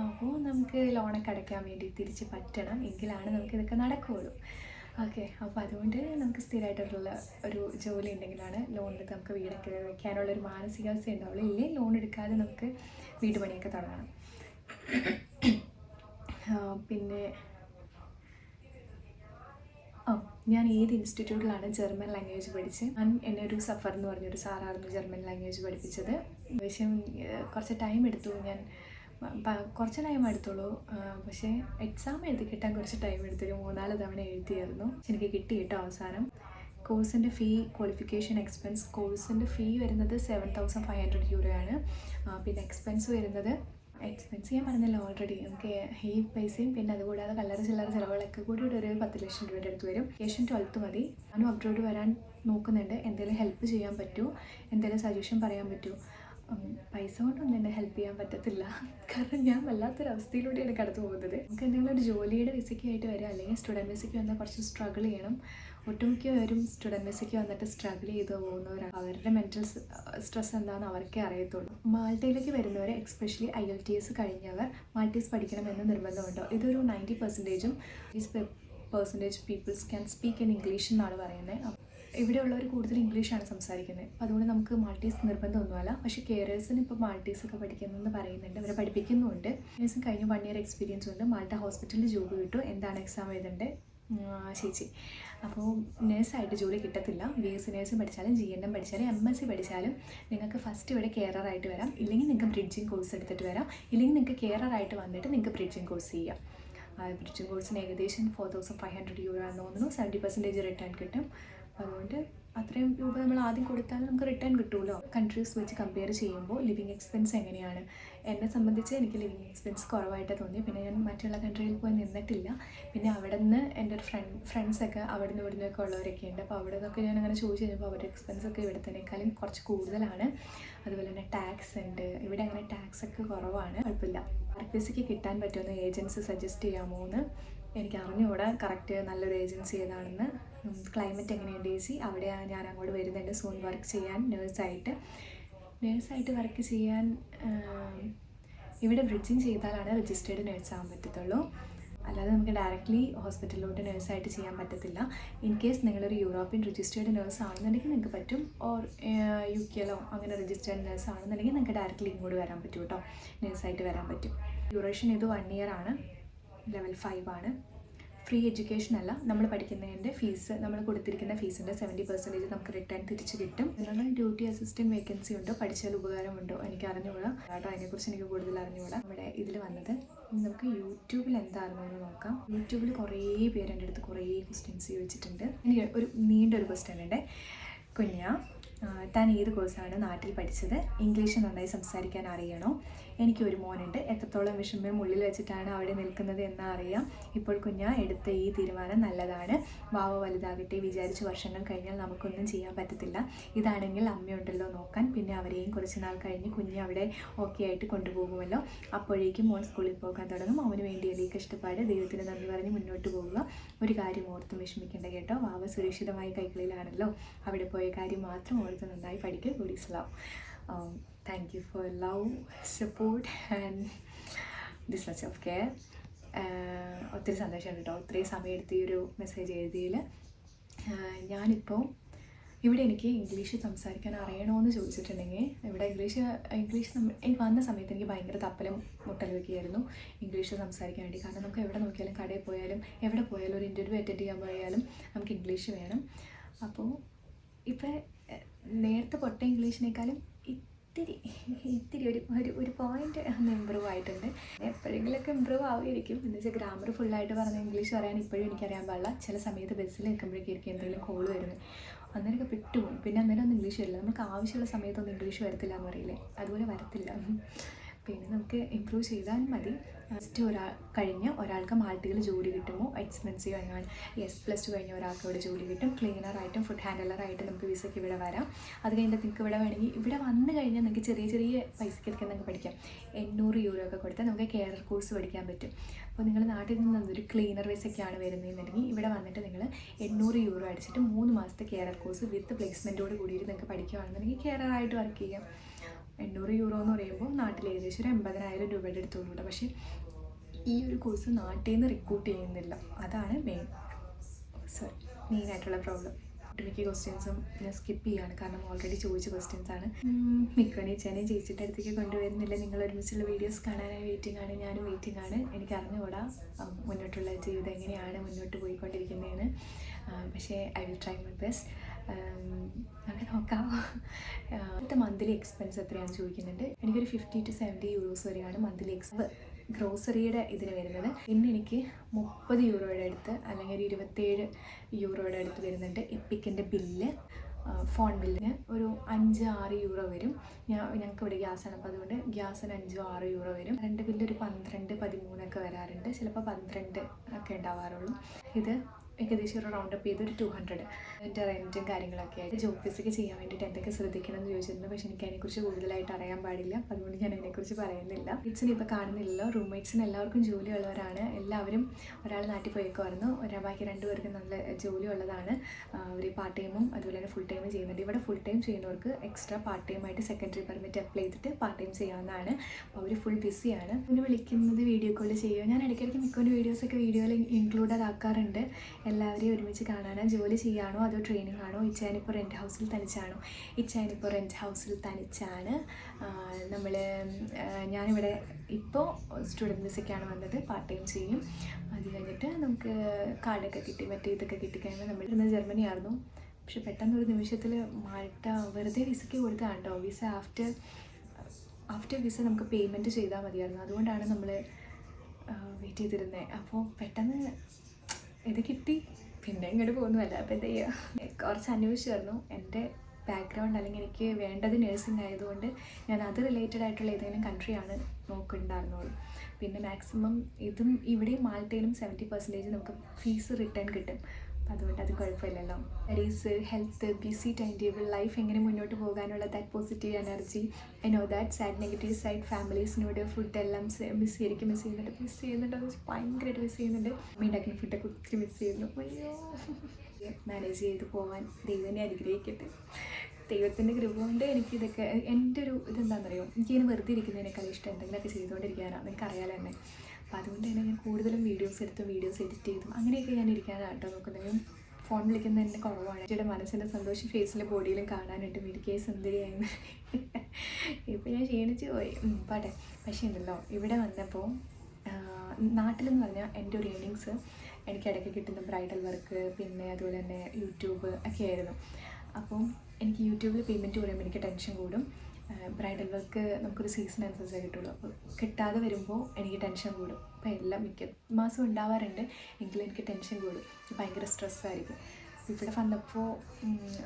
അപ്പോൾ നമുക്ക് ലോണൊക്കെ അടയ്ക്കാൻ വേണ്ടി തിരിച്ച് പറ്റണം. എങ്കിലാണ് നമുക്ക് ഇതൊക്കെ നടക്കുകയുള്ളൂ. ഓക്കെ. അപ്പോൾ അതുകൊണ്ട് നമുക്ക് സ്ഥിരമായിട്ടുള്ള ഒരു ജോലി ഉണ്ടെങ്കിലാണ് ലോൺ എടുത്ത് നമുക്ക് വീടൊക്കെ വയ്ക്കാനുള്ള ഒരു മാനസികാവസ്ഥ ഉണ്ടാവുള്ളൂ. ഇല്ലേ ലോൺ എടുക്കാതെ നമുക്ക് വീട് പണിയൊക്കെ തുടങ്ങണം. പിന്നെ ഞാൻ ഏത് ഇൻസ്റ്റിറ്റ്യൂട്ടിലാണ് ജർമ്മൻ ലാംഗ്വേജ് പഠിച്ചത്? ഞാൻ എന്നെ ഒരു സഫർ എന്ന് പറഞ്ഞൊരു സാറായിരുന്നു ജർമ്മൻ ലാംഗ്വേജ് പഠിപ്പിച്ചത്. പക്ഷേ കുറച്ച് ടൈം എടുത്തു. ഞാൻ കുറച്ച് ടൈം എടുത്തുള്ളൂ. പക്ഷേ എക്സാം എഴുതി കിട്ടാൻ കുറച്ച് ടൈം എടുത്തു. ഒരു മൂന്നാൽ തവണ എഴുതിയായിരുന്നു. എനിക്ക് കിട്ടി കേട്ടോ അവസാനം. കോഴ്സിന്റെ ഫീ ക്വാളിഫിക്കേഷൻ എക്സ്പെൻസ് കോഴ്സിന്റെ ഫീ വരുന്നത് seven thousand five hundred euro ആണ്. പിന്നെ എക്സ്പെൻസ് വരുന്നത് എക്സ്പെൻസ് ഞാൻ പറഞ്ഞല്ലോ ഓൾറെഡി നമുക്ക് ഈ പൈസയും പിന്നെ അതുകൂടാതെ കല്ലറ ചില്ലറ ചിലവുകളൊക്കെ കൂടി ഒരു പത്ത് ലക്ഷം രൂപയുടെ അടുത്ത് വരും. ഏഷ്യൻ ട്വൽത്ത് മതി. ഞാനും അബ്രോഡ് വരാൻ നോക്കുന്നുണ്ട്. എന്തെങ്കിലും ഹെൽപ്പ് ചെയ്യാൻ പറ്റുമോ എന്തെങ്കിലും സജഷൻ പറയാൻ പറ്റുമോ പൈസ കൊണ്ടൊന്നും എന്നെ ഹെൽപ്പ് ചെയ്യാൻ പറ്റത്തില്ല. കാരണം ഞാൻ വല്ലാത്തൊരവസ്ഥയിലൂടെയാണ് കടത്തു പോകുന്നത് നമുക്ക് എന്തെങ്കിലും ഒരു ജോലിയുടെ വിസയ്ക്കായിട്ട് വരിക അല്ലെങ്കിൽ സ്റ്റുഡന്റ് വിസയ്ക്ക് വന്നാൽ കുറച്ച് സ്ട്രഗിൾ ചെയ്യണം. ഒട്ടുമിക്ക പേരും സ്റ്റുഡൻസൊക്കെ വന്നിട്ട് സ്ട്രഗിൾ ചെയ്ത് പോകുന്നവരാണ്. അവരുടെ മെന്റൽ സ്ട്രെസ് എന്താണെന്ന് അവർക്കേ അറിയത്തുള്ളൂ. മാൾട്ടയിലേക്ക് വരുന്നവർ especially I L T S കഴിഞ്ഞവർ മാൾട്ടീസ് പഠിക്കണമെന്ന് നിർബന്ധമുണ്ടോ? ഇതൊരു ninety പെർസെന്റേജും percentage peoples can speak in English എന്നാണ് പറയുന്നത് ഇവിടെയുള്ളവർ കൂടുതൽ ഇംഗ്ലീഷാണ് സംസാരിക്കുന്നത് അപ്പോൾ അതുകൊണ്ട് നമുക്ക് മാൾട്ടീസ് നിർബന്ധമൊന്നുമല്ല. പക്ഷേ കെയറേഴ്സിന് ഇപ്പോൾ മാൾട്ടീസ് ഒക്കെ പഠിക്കുന്നതെന്ന് പറയുന്നുണ്ട്. അവരെ പഠിപ്പിക്കുന്നുണ്ട് ദിവസം കഴിഞ്ഞ് വൺ ഇയർ എക്സ്പീരിയൻസ് ഉണ്ട്. മാൾട്ട ഹോസ്പിറ്റലിൽ ജോബ് കിട്ടും എന്താണ് എക്സാം എഴുതേണ്ടത് ചേച്ചി. അപ്പോൾ നേഴ്സായിട്ട് ജോലി കിട്ടത്തില്ല. ബി എസ് സി നേഴ്സും പഠിച്ചാലും ജി എൻ എം പഠിച്ചാലും എം എസ് സി പഠിച്ചാലും നിങ്ങൾക്ക് ഫസ്റ്റ് ഇവിടെ കെയറായിട്ട് വരാം. ഇല്ലെങ്കിൽ നിങ്ങൾക്ക് ബ്രിഡ്ജിങ് കോഴ്സ് എടുത്തിട്ട് വരാം. ഇല്ലെങ്കിൽ നിങ്ങൾക്ക് കെയറായിട്ട് വന്നിട്ട് നിങ്ങൾക്ക് ബ്രിഡ്ജിങ് കോഴ്സ് ചെയ്യാം. ബ്രിഡ്ജിങ് കോഴ്സിന് ഏകദേശം four thousand five hundred euro ആണെന്ന് തോന്നുന്നു. സെവന്റി പെർസെന്റേജ് റിട്ടേൺ കിട്ടും. അതുകൊണ്ട് അത്രയും രൂപ നമ്മൾ ആദ്യം കൊടുത്താൽ നമുക്ക് റിട്ടേൺ കിട്ടുമല്ലോ കൺട്രീസ് വെച്ച് കമ്പയർ ചെയ്യുമ്പോൾ ലിവിങ് എക്സ്പെൻസ് എങ്ങനെയാണ്? എന്നെ സംബന്ധിച്ച് എനിക്ക് ലിവിങ് എക്സ്പെൻസ് കുറവായിട്ട് തോന്നി പിന്നെ ഞാൻ മറ്റുള്ള കൺട്രിയിൽ പോയി നിന്നിട്ടില്ല. പിന്നെ അവിടെ നിന്ന് എന്റെ ഒരു ഫ്രണ്ട് ഫ്രണ്ട്സൊക്കെ അവിടെ നിന്ന് ഇവിടെ നിന്നൊക്കെ ഉള്ളവരൊക്കെ ഉണ്ട് അപ്പോൾ അവിടെ നിന്നൊക്കെ ഞാൻ അങ്ങനെ ചോദിച്ചു കഴിഞ്ഞപ്പോൾ അവരുടെ എക്സ്പെൻസ് ഒക്കെ ഇവിടത്തേക്കാളും കുറച്ച് കൂടുതലാണ്. അതുപോലെ തന്നെ ടാക്സ് ഉണ്ട്. ഇവിടെ അങ്ങനെ ടാക്സ് ഒക്കെ കുറവാണ്. കുഴപ്പമില്ല. ആർ പി സിക്ക് കിട്ടാൻ പറ്റുമെന്ന് ഏജൻസി സജസ്റ്റ് ചെയ്യാമോ എന്ന് എനിക്ക് അറിഞ്ഞുകൂടാ. കറക്റ്റ് നല്ലൊരു ഏജൻസി ഏതാണെന്ന്. ക്ലൈമറ്റ് എങ്ങനെയുണ്ട് ചേച്ചി? അവിടെ ഞാൻ അങ്ങോട്ട് വരുന്നുണ്ട്. സൂൺ വർക്ക് ചെയ്യാൻ നേഴ്സായിട്ട് നേഴ്സായിട്ട് വർക്ക് ചെയ്യാൻ ഇവിടെ ബ്രിഡ്ജിങ് ചെയ്താലാണ് രജിസ്റ്റേർഡ് നേഴ്സ് ആകാൻ പറ്റത്തുള്ളൂ. അല്ലാതെ നമുക്ക് ഡയറക്റ്റ്ലി ഹോസ്പിറ്റലിലോട്ട് നേഴ്സായിട്ട് ചെയ്യാൻ പറ്റത്തില്ല. ഇൻ കേസ് നിങ്ങളൊരു യൂറോപ്യൻ രജിസ്റ്റേർഡ് നേഴ്സ് ആണെന്നുണ്ടെങ്കിൽ നിങ്ങൾക്ക് പറ്റും. ഓർ യു കെയിലോ അങ്ങനെ രജിസ്റ്റേർഡ് നേഴ്സ് ആണെന്നുണ്ടെങ്കിൽ നിങ്ങൾക്ക് ഡയറക്റ്റ്ലി ഇങ്ങോട്ട് വരാൻ പറ്റും കേട്ടോ. നേഴ്സായിട്ട് വരാൻ പറ്റും. ഡ്യൂറേഷൻ ഇത് വൺ ഇയർ ആണ്. ലെവൽ ഫൈവ് ആണ്. ഫ്രീ എഡ്യൂക്കേഷൻ അല്ല നമ്മൾ പഠിക്കുന്നതിന്റെ ഫീസ് നമ്മൾ കൊടുത്തിരിക്കുന്ന ഫീസിന്റെ സെവന്റി പെർസെന്റേജ് നമുക്ക് റിട്ടേൺ തിരിച്ച് കിട്ടും. അതിനുള്ള ഡ്യൂട്ടി അസിസ്റ്റന്റ് വേക്കൻസി ഉണ്ടോ പഠിച്ചാൽ ഉപകാരമുണ്ടോ എനിക്ക് അറിഞ്ഞുകൂടാ. കേട്ടോ അതിനെക്കുറിച്ച് എനിക്ക് കൂടുതൽ അറിഞ്ഞുകൂടാ. നമ്മുടെ ഇതിൽ വന്നത് നമുക്ക് യൂട്യൂബിൽ എന്താണെന്ന് എന്ന് നോക്കാം. യൂട്യൂബിൽ കുറേ പേര് എന്റെ അടുത്ത് കുറേ ക്വസ്റ്റ്യൻസ് ചോദിച്ചിട്ടുണ്ട്. എനിക്ക് ഒരു നീണ്ട ഒരു ക്വസ്റ്റ്യൻ ഉണ്ട്. കുഞ്ഞ താൻ ഏത് കോഴ്സാണ് നാട്ടിൽ പഠിച്ചത്? ഇംഗ്ലീഷ് നന്നായി സംസാരിക്കാൻ അറിയണോ? എനിക്കൊരു മോനുണ്ട്. എത്രത്തോളം വിഷമം ഉള്ളിൽ വെച്ചിട്ടാണ് അവിടെ നിൽക്കുന്നത് എന്ന് അറിയാം ഇപ്പോൾ കുഞ്ഞ എടുത്ത ഈ തീരുമാനം നല്ലതാണ്. വാവ വലുതാകട്ടെ വിചാരിച്ച് വർഷങ്ങൾ കഴിഞ്ഞാൽ നമുക്കൊന്നും ചെയ്യാൻ പറ്റത്തില്ല. ഇതാണെങ്കിൽ അമ്മയുണ്ടല്ലോ നോക്കാൻ. പിന്നെ അവരെയും കുറച്ച് നാൾ കഴിഞ്ഞ് കുഞ്ഞ് അവിടെ ഓക്കെ ആയിട്ട് കൊണ്ടുപോകുമല്ലോ. അപ്പോഴേക്കും മോൻ സ്കൂളിൽ പോകാൻ തുടങ്ങും. അവന് വേണ്ടി അധികം കഷ്ടപ്പാട് ദൈവത്തിന് നന്ദി പറഞ്ഞ് മുന്നോട്ട് പോവുക. ഒരു കാര്യം ഓർത്തും വിഷമിക്കേണ്ട കേട്ടോ. വാവ സുരക്ഷിതമായ കൈകളിലാണല്ലോ. അവിടെ പോയ കാര്യം മാത്രം ഓർത്ത് നന്നായി പഠിക്കുക. ഗുഡീസ്ലാവും thank you for love support and this much of care ഒത്തിരി സന്തോഷമുണ്ട് കേട്ടോ. ഒത്തിരി സമയം എടുത്ത് ഈ ഒരു മെസ്സേജ് എഴുതിയതിൽ ഞാനിപ്പോൾ ഇവിടെ എനിക്ക് ഇംഗ്ലീഷ് സംസാരിക്കാൻ അറിയണമെന്ന് ചോദിച്ചിട്ടുണ്ടെങ്കിൽ ഇവിടെ ഇംഗ്ലീഷ് ഇംഗ്ലീഷ് എനിക്ക് വന്ന സമയത്ത് എനിക്ക് ഭയങ്കര തപ്പലും മുട്ടൽ വയ്ക്കുകയായിരുന്നു ഇംഗ്ലീഷ് സംസാരിക്കാൻ വേണ്ടി. കാരണം നമുക്ക് എവിടെ നോക്കിയാലും കടയിൽ പോയാലും എവിടെ പോയാലും ഒരു ഇന്റർവ്യൂ അറ്റൻഡ് ചെയ്യാൻ പോയാലും നമുക്ക് ഇംഗ്ലീഷ് വേണം. അപ്പോൾ ഇപ്പം നേരത്തെ പൊട്ട ഇംഗ്ലീഷിനേക്കാളും ഇത്തിരി ഇത്തിരി ഒരു ഒരു ഒരു പോയിന്റ് ഒന്ന് ഇമ്പ്രൂവ് ആയിട്ടുണ്ട്. എപ്പോഴെങ്കിലുമൊക്കെ ഇമ്പ്രൂവ് ആവുമായിരിക്കും. എന്ന് വെച്ചാൽ ഗ്രാമർ ഫുള്ളായിട്ട് പറഞ്ഞ ഇംഗ്ലീഷ് പറയാൻ ഇപ്പോഴും എനിക്കറിയാൻ പാടില്ല. ചില സമയത്ത് ബസ്സിൽ നിൽക്കുമ്പോഴേക്കും എന്തെങ്കിലും കോൾ വരുന്നത്. അന്നേരമൊക്കെ പെട്ടുപോകും. പിന്നെ അന്നേരം ഒന്നും ഇംഗ്ലീഷ് വരില്ല. നമുക്ക് ആവശ്യമുള്ള സമയത്തൊന്നും ഇംഗ്ലീഷ് വരത്തില്ല എന്ന് പറയില്ലേ? അതുപോലെ വരത്തില്ല. പിന്നെ നമുക്ക് ഇമ്പ്രൂവ് ചെയ്താൽ മതി. ഫസ്റ്റ് ഒരാൾ കഴിഞ്ഞ് ഒരാൾക്ക് മാൾട്ടികൾ ജോലി കിട്ടുമോ? എക്സ്പെൻസീവ് കഴിഞ്ഞാൽ എസ് പ്ലസ് ടു കഴിഞ്ഞ ഒരാൾക്ക് ഇവിടെ ജോലി കിട്ടും. ക്ലീനറായിട്ടും ഫുഡ് ഹാൻഡലറായിട്ടും നമുക്ക് വിസയ്ക്ക് ഇവിടെ വരാം. അത് കഴിഞ്ഞിട്ട് നിങ്ങൾക്ക് ഇവിടെ വേണമെങ്കിൽ ഇവിടെ വന്നു കഴിഞ്ഞാൽ നിങ്ങൾക്ക് ചെറിയ ചെറിയ പൈസക്കൊക്കെ നിങ്ങൾക്ക് പഠിക്കാം. എണ്ണൂറ് യൂറോ ഒക്കെ കൊടുത്താൽ നമുക്ക് കെയർ കോഴ്സ് പഠിക്കാൻ പറ്റും. അപ്പോൾ നിങ്ങൾ നാട്ടിൽ നിന്ന് ഒരു ക്ലീനർ വിസയ്ക്കാണ് വരുന്നതെന്നുണ്ടെങ്കിൽ ഇവിടെ വന്നിട്ട് നിങ്ങൾ എണ്ണൂറ് യൂറോ അടിച്ചിട്ട് മൂന്ന് മാസത്തെ കെയർ കോഴ്സ് വിത്ത് പ്ലേസ്മെന്റോട് കൂടിയിട്ട് നിങ്ങൾക്ക് പഠിക്കുകയാണെന്നുണ്ടെങ്കിൽ കെയറായിട്ട് വർക്ക് ചെയ്യാം. എണ്ണൂറ് യൂറോ എന്ന് പറയുമ്പോൾ നാട്ടിൽ ഏകദേശം ഒരു എൺപതിനായിരം രൂപയുടെ അടുത്തോളൂടെ പക്ഷേ ഈ ഒരു കോഴ്സ് നാട്ടിൽ നിന്ന് റിക്രൂട്ട് ചെയ്യുന്നില്ല. അതാണ് മെയിൻ സോറി മെയിൻ ആയിട്ടുള്ള പ്രോബ്ലം ഒട്ടുമിക്ക ക്വസ്റ്റ്യൻസും ഞാൻ സ്കിപ്പ് ചെയ്യാണ്. കാരണം ഓൾറെഡി ചോദിച്ച ക്വസ്റ്റ്യൻസ് ആണ്. മിക്കവനീച്ചേനെയും ചേച്ചിയുടെ അടുത്തേക്ക് കൊണ്ടുവരുന്നില്ല. നിങ്ങൾ ഒരുമിച്ചുള്ള വീഡിയോസ് കാണാനായി വെയിറ്റിംഗ് ആണ്. ഞാനും വെയിറ്റിംഗ് ആണ്. എനിക്ക് അറിഞ്ഞുകൂടാ. മുന്നോട്ടുള്ള ജീവിതം എങ്ങനെയാണ് മുന്നോട്ട് പോയിക്കൊണ്ടിരിക്കുന്നതെന്ന്. പക്ഷേ I will try my best നമുക്ക് നോക്കാം. അടുത്ത മന്ത്ലി എക്സ്പെൻസ് എത്രയാണെന്ന് ചോദിക്കുന്നുണ്ട്. എനിക്കൊരു ഫിഫ്റ്റി ടു സെവന്റി യൂറോസ് വരെയാണ് മന്ത്ലി എക്സ്പെൻസ് ഗ്രോസറിയുടെ ഇതിന് വരുന്നത്. പിന്നെ എനിക്ക് മുപ്പത് യൂറോയുടെ അടുത്ത് അല്ലെങ്കിൽ ഒരു ഇരുപത്തേഴ് യൂറോയുടെ അടുത്ത് വരുന്നുണ്ട് ഇപ്പിക്കിന്റെ ബില്ല് ഫോൺ ബില്ലിന് ഒരു അഞ്ച് ആറ് യൂറോ വരും. ഞാൻ ഞങ്ങൾക്ക് ഇവിടെ ഗ്യാസാണ് അപ്പോൾ അതുകൊണ്ട് ഗ്യാസിന് അഞ്ചോ ആറ് യൂറോ വരും. രണ്ട് ബില്ല് ഒരു പന്ത്രണ്ട് പതിമൂന്നൊക്കെ വരാറുണ്ട്. ചിലപ്പോൾ പന്ത്രണ്ട് ഒക്കെ ഉണ്ടാവാറുള്ളൂ. ഇത് ഏകദേശം ഒരു റൗണ്ട് അപ്പ് ചെയ്ത് ഒരു ടു ഹൺഡ്രഡ് എന്റെ റെന്റും കാര്യങ്ങളൊക്കെ ആയിട്ട് ജോബ് ഫീസൊക്കെ ചെയ്യാൻ വേണ്ടിയിട്ട് എന്തൊക്കെ ശ്രദ്ധിക്കണം എന്ന് ചോദിച്ചിരുന്നു. പക്ഷേ എനിക്ക് അതിനെക്കുറിച്ച് കൂടുതലായിട്ട് അറിയാൻ പാടില്ല. അതുകൊണ്ട് ഞാൻ അതിനെക്കുറിച്ച് പറയുന്നില്ല. കിഡ്സിനെ ഇപ്പോൾ കാണുന്നില്ല റൂംമേറ്റ്സിന് എല്ലാവർക്കും ജോലിയുള്ളവരാണ്. എല്ലാവരും ഒരാൾ നാട്ടിൽ പോയേക്കുമായിരുന്നു ഒരാൾ ബാക്കി രണ്ടുപേർക്ക് നല്ല ജോലി ഉള്ളതാണ് അവർ പാർട്ട് ടൈമും അതുപോലെ തന്നെ ഫുൾ ടൈമും ചെയ്യുന്നുണ്ട്. ഇവിടെ ഫുൾ ടൈം ചെയ്യുന്നവർക്ക് എക്സ്ട്രാ പാർട്ട് ടൈമായിട്ട് സെക്കൻഡറി പെർമിറ്റ് അപ്ലൈ ചെയ്തിട്ട് പാർട്ട് ടൈം ചെയ്യാവുന്നതാണ്. അപ്പോൾ അവർ ഫുൾ ബിസിയാണ് പിന്നെ വിളിക്കുന്നത് വീഡിയോ കോൾ ചെയ്യുക. ഞാൻ ഇടയ്ക്കിടയ്ക്ക് മിക്കവാറും വീഡിയോസൊക്കെ വീഡിയോയിൽ ഇൻക്ലൂഡഡ് ആക്കാറുണ്ട്. എല്ലാവരെയും ഒരുമിച്ച് കാണാനോ ജോലി ചെയ്യാനോ അതോ ട്രെയിനിങ് ആണോ ഇച്ചാനിപ്പോൾ റെന്റ് ഹൗസിൽ തനിച്ചാണോ? ഇച്ചാനിപ്പോൾ റെന്റ് ഹൗസിൽ തനിച്ചാണ് നമ്മൾ ഞാനിവിടെ ഇപ്പോൾ സ്റ്റുഡന്റ് വിസയ്ക്കാണ് വന്നത്. പാർട്ട് ടൈം ചെയ്യും. അത് കഴിഞ്ഞിട്ട് നമുക്ക് കാർഡൊക്കെ കിട്ടി. മറ്റേ ഇതൊക്കെ കിട്ടിക്കഴിയുമ്പോൾ നമ്മൾ ഇരുന്ന് ജർമ്മനി ആയിരുന്നു. പക്ഷെ പെട്ടെന്ന് ഒരു നിമിഷത്തിൽ മാൾട്ട വെറുതെ വിസയ്ക്ക് കൊടുത്തതാണ് കേട്ടോ വിസ ആഫ്റ്റർ ആഫ്റ്റർ വിസ നമുക്ക് പേയ്മെന്റ് ചെയ്താൽ മതിയായിരുന്നു. അതുകൊണ്ടാണ് നമ്മൾ വെയിറ്റ് ചെയ്തിരുന്നത് അപ്പോൾ പെട്ടെന്ന് ഇത് കിട്ടി. പിന്നെ ഇങ്ങോട്ട് പോകുന്നതല്ല അപ്പോൾ എന്താ ചെയ്യുക കുറച്ച് അന്വേഷിച്ചായിരുന്നു. എന്റെ ബാക്ക്ഗ്രൗണ്ട് അല്ലെങ്കിൽ എനിക്ക് വേണ്ടത് നേഴ്സിംഗ് ആയതുകൊണ്ട് ഞാൻ അത് റിലേറ്റഡ് ആയിട്ടുള്ള ഏതെങ്കിലും കൺട്രിയാണ് നോക്കുന്നുണ്ടായിരുന്നുള്ളൂ. പിന്നെ മാക്സിമം ഇതും ഇവിടെയും മാൾട്ടയിലും സെവന്റി പെർസെന്റേജ് നമുക്ക് ഫീസ് റിട്ടേൺ കിട്ടും. അതുകൊണ്ട് അത് കുഴപ്പമില്ലല്ലോ. Studies health busy time table life എങ്ങനെ മുന്നോട്ട് പോകാനുള്ള that positive energy I know that sad negative side ഫാമിലീസിനോട് food എല്ലാം മിസ് ചെയ്തിരിക്കും മിസ് ചെയ്യുന്നുണ്ട്. മിസ് ചെയ്യുന്നുണ്ട്? ഭയങ്കരമായിട്ട് മിസ് ചെയ്യുന്നുണ്ട്. അമ്മ ഉണ്ടാക്കുന്ന ഫുഡൊക്കെ ഒത്തിരി മിസ് ചെയ്യുന്നു. അയ്യോ. മാനേജ് ചെയ്ത് പോകാൻ ദൈവനെ അനുഗ്രഹിക്കട്ടെ. ദൈവത്തിന്റെ കൃപ കൊണ്ട് എനിക്കിതൊക്കെ എന്റെ ഒരു ഇതെന്താണെന്നറിയോ എനിക്കിങ്ങനെ വെറുതെ ഇരിക്കുന്നതിനേക്കാൾ ഇഷ്ടം എന്തെങ്കിലുമൊക്കെ ചെയ്തുകൊണ്ടിരിക്കാനാണ്. എനിക്കറിയാലോ തന്നെ അപ്പോൾ അതുകൊണ്ട് തന്നെ ഞാൻ കൂടുതലും വീഡിയോസ് എടുത്തും വീഡിയോസ് എഡിറ്റ് ചെയ്തും അങ്ങനെയൊക്കെ ഞാൻ ഇരിക്കാനാണ് കേട്ടോ നോക്കുന്നത്. ഫോൺ വിളിക്കുന്നത് തന്നെ കുറവാണ്. എന്റെ മനസ്സിന്റെ സന്തോഷം ഫേസിലും ബോഡിയിലും കാണാനായിട്ട് മെഡിക്കേ സുന്ദരിയായിരുന്നു ഇപ്പോൾ ഞാൻ ക്ഷീണിച്ച് പോയി. പാട്ടെ. പക്ഷേ ഉണ്ടല്ലോ ഇവിടെ വന്നപ്പോൾ നാട്ടിലെന്ന് പറഞ്ഞാൽ എന്റെ ഒരു ഏണിങ്സ് എനിക്ക് ഇടയ്ക്ക് കിട്ടുന്ന ബ്രൈഡൽ വർക്ക് പിന്നെ അതുപോലെ തന്നെ യൂട്യൂബ് ഒക്കെ ആയിരുന്നു. അപ്പം എനിക്ക് യൂട്യൂബിൽ പേയ്മെന്റ് പറയുമ്പോൾ എനിക്ക് ടെൻഷൻ കൂടും. ബ്രൈഡൽ വർക്ക് നമുക്കൊരു സീസൺ അനുസരിച്ചേ കിട്ടുള്ളൂ. അപ്പോൾ കിട്ടാതെ വരുമ്പോൾ എനിക്ക് ടെൻഷൻ കൂടും. അപ്പോൾ എല്ലാം മിക്ക മാസം ഉണ്ടാവാറുണ്ട്. എങ്കിലും എനിക്ക് ടെൻഷൻ കൂടും. ഭയങ്കര സ്ട്രെസ്സായിരിക്കും ഇവിടെ വന്നപ്പോൾ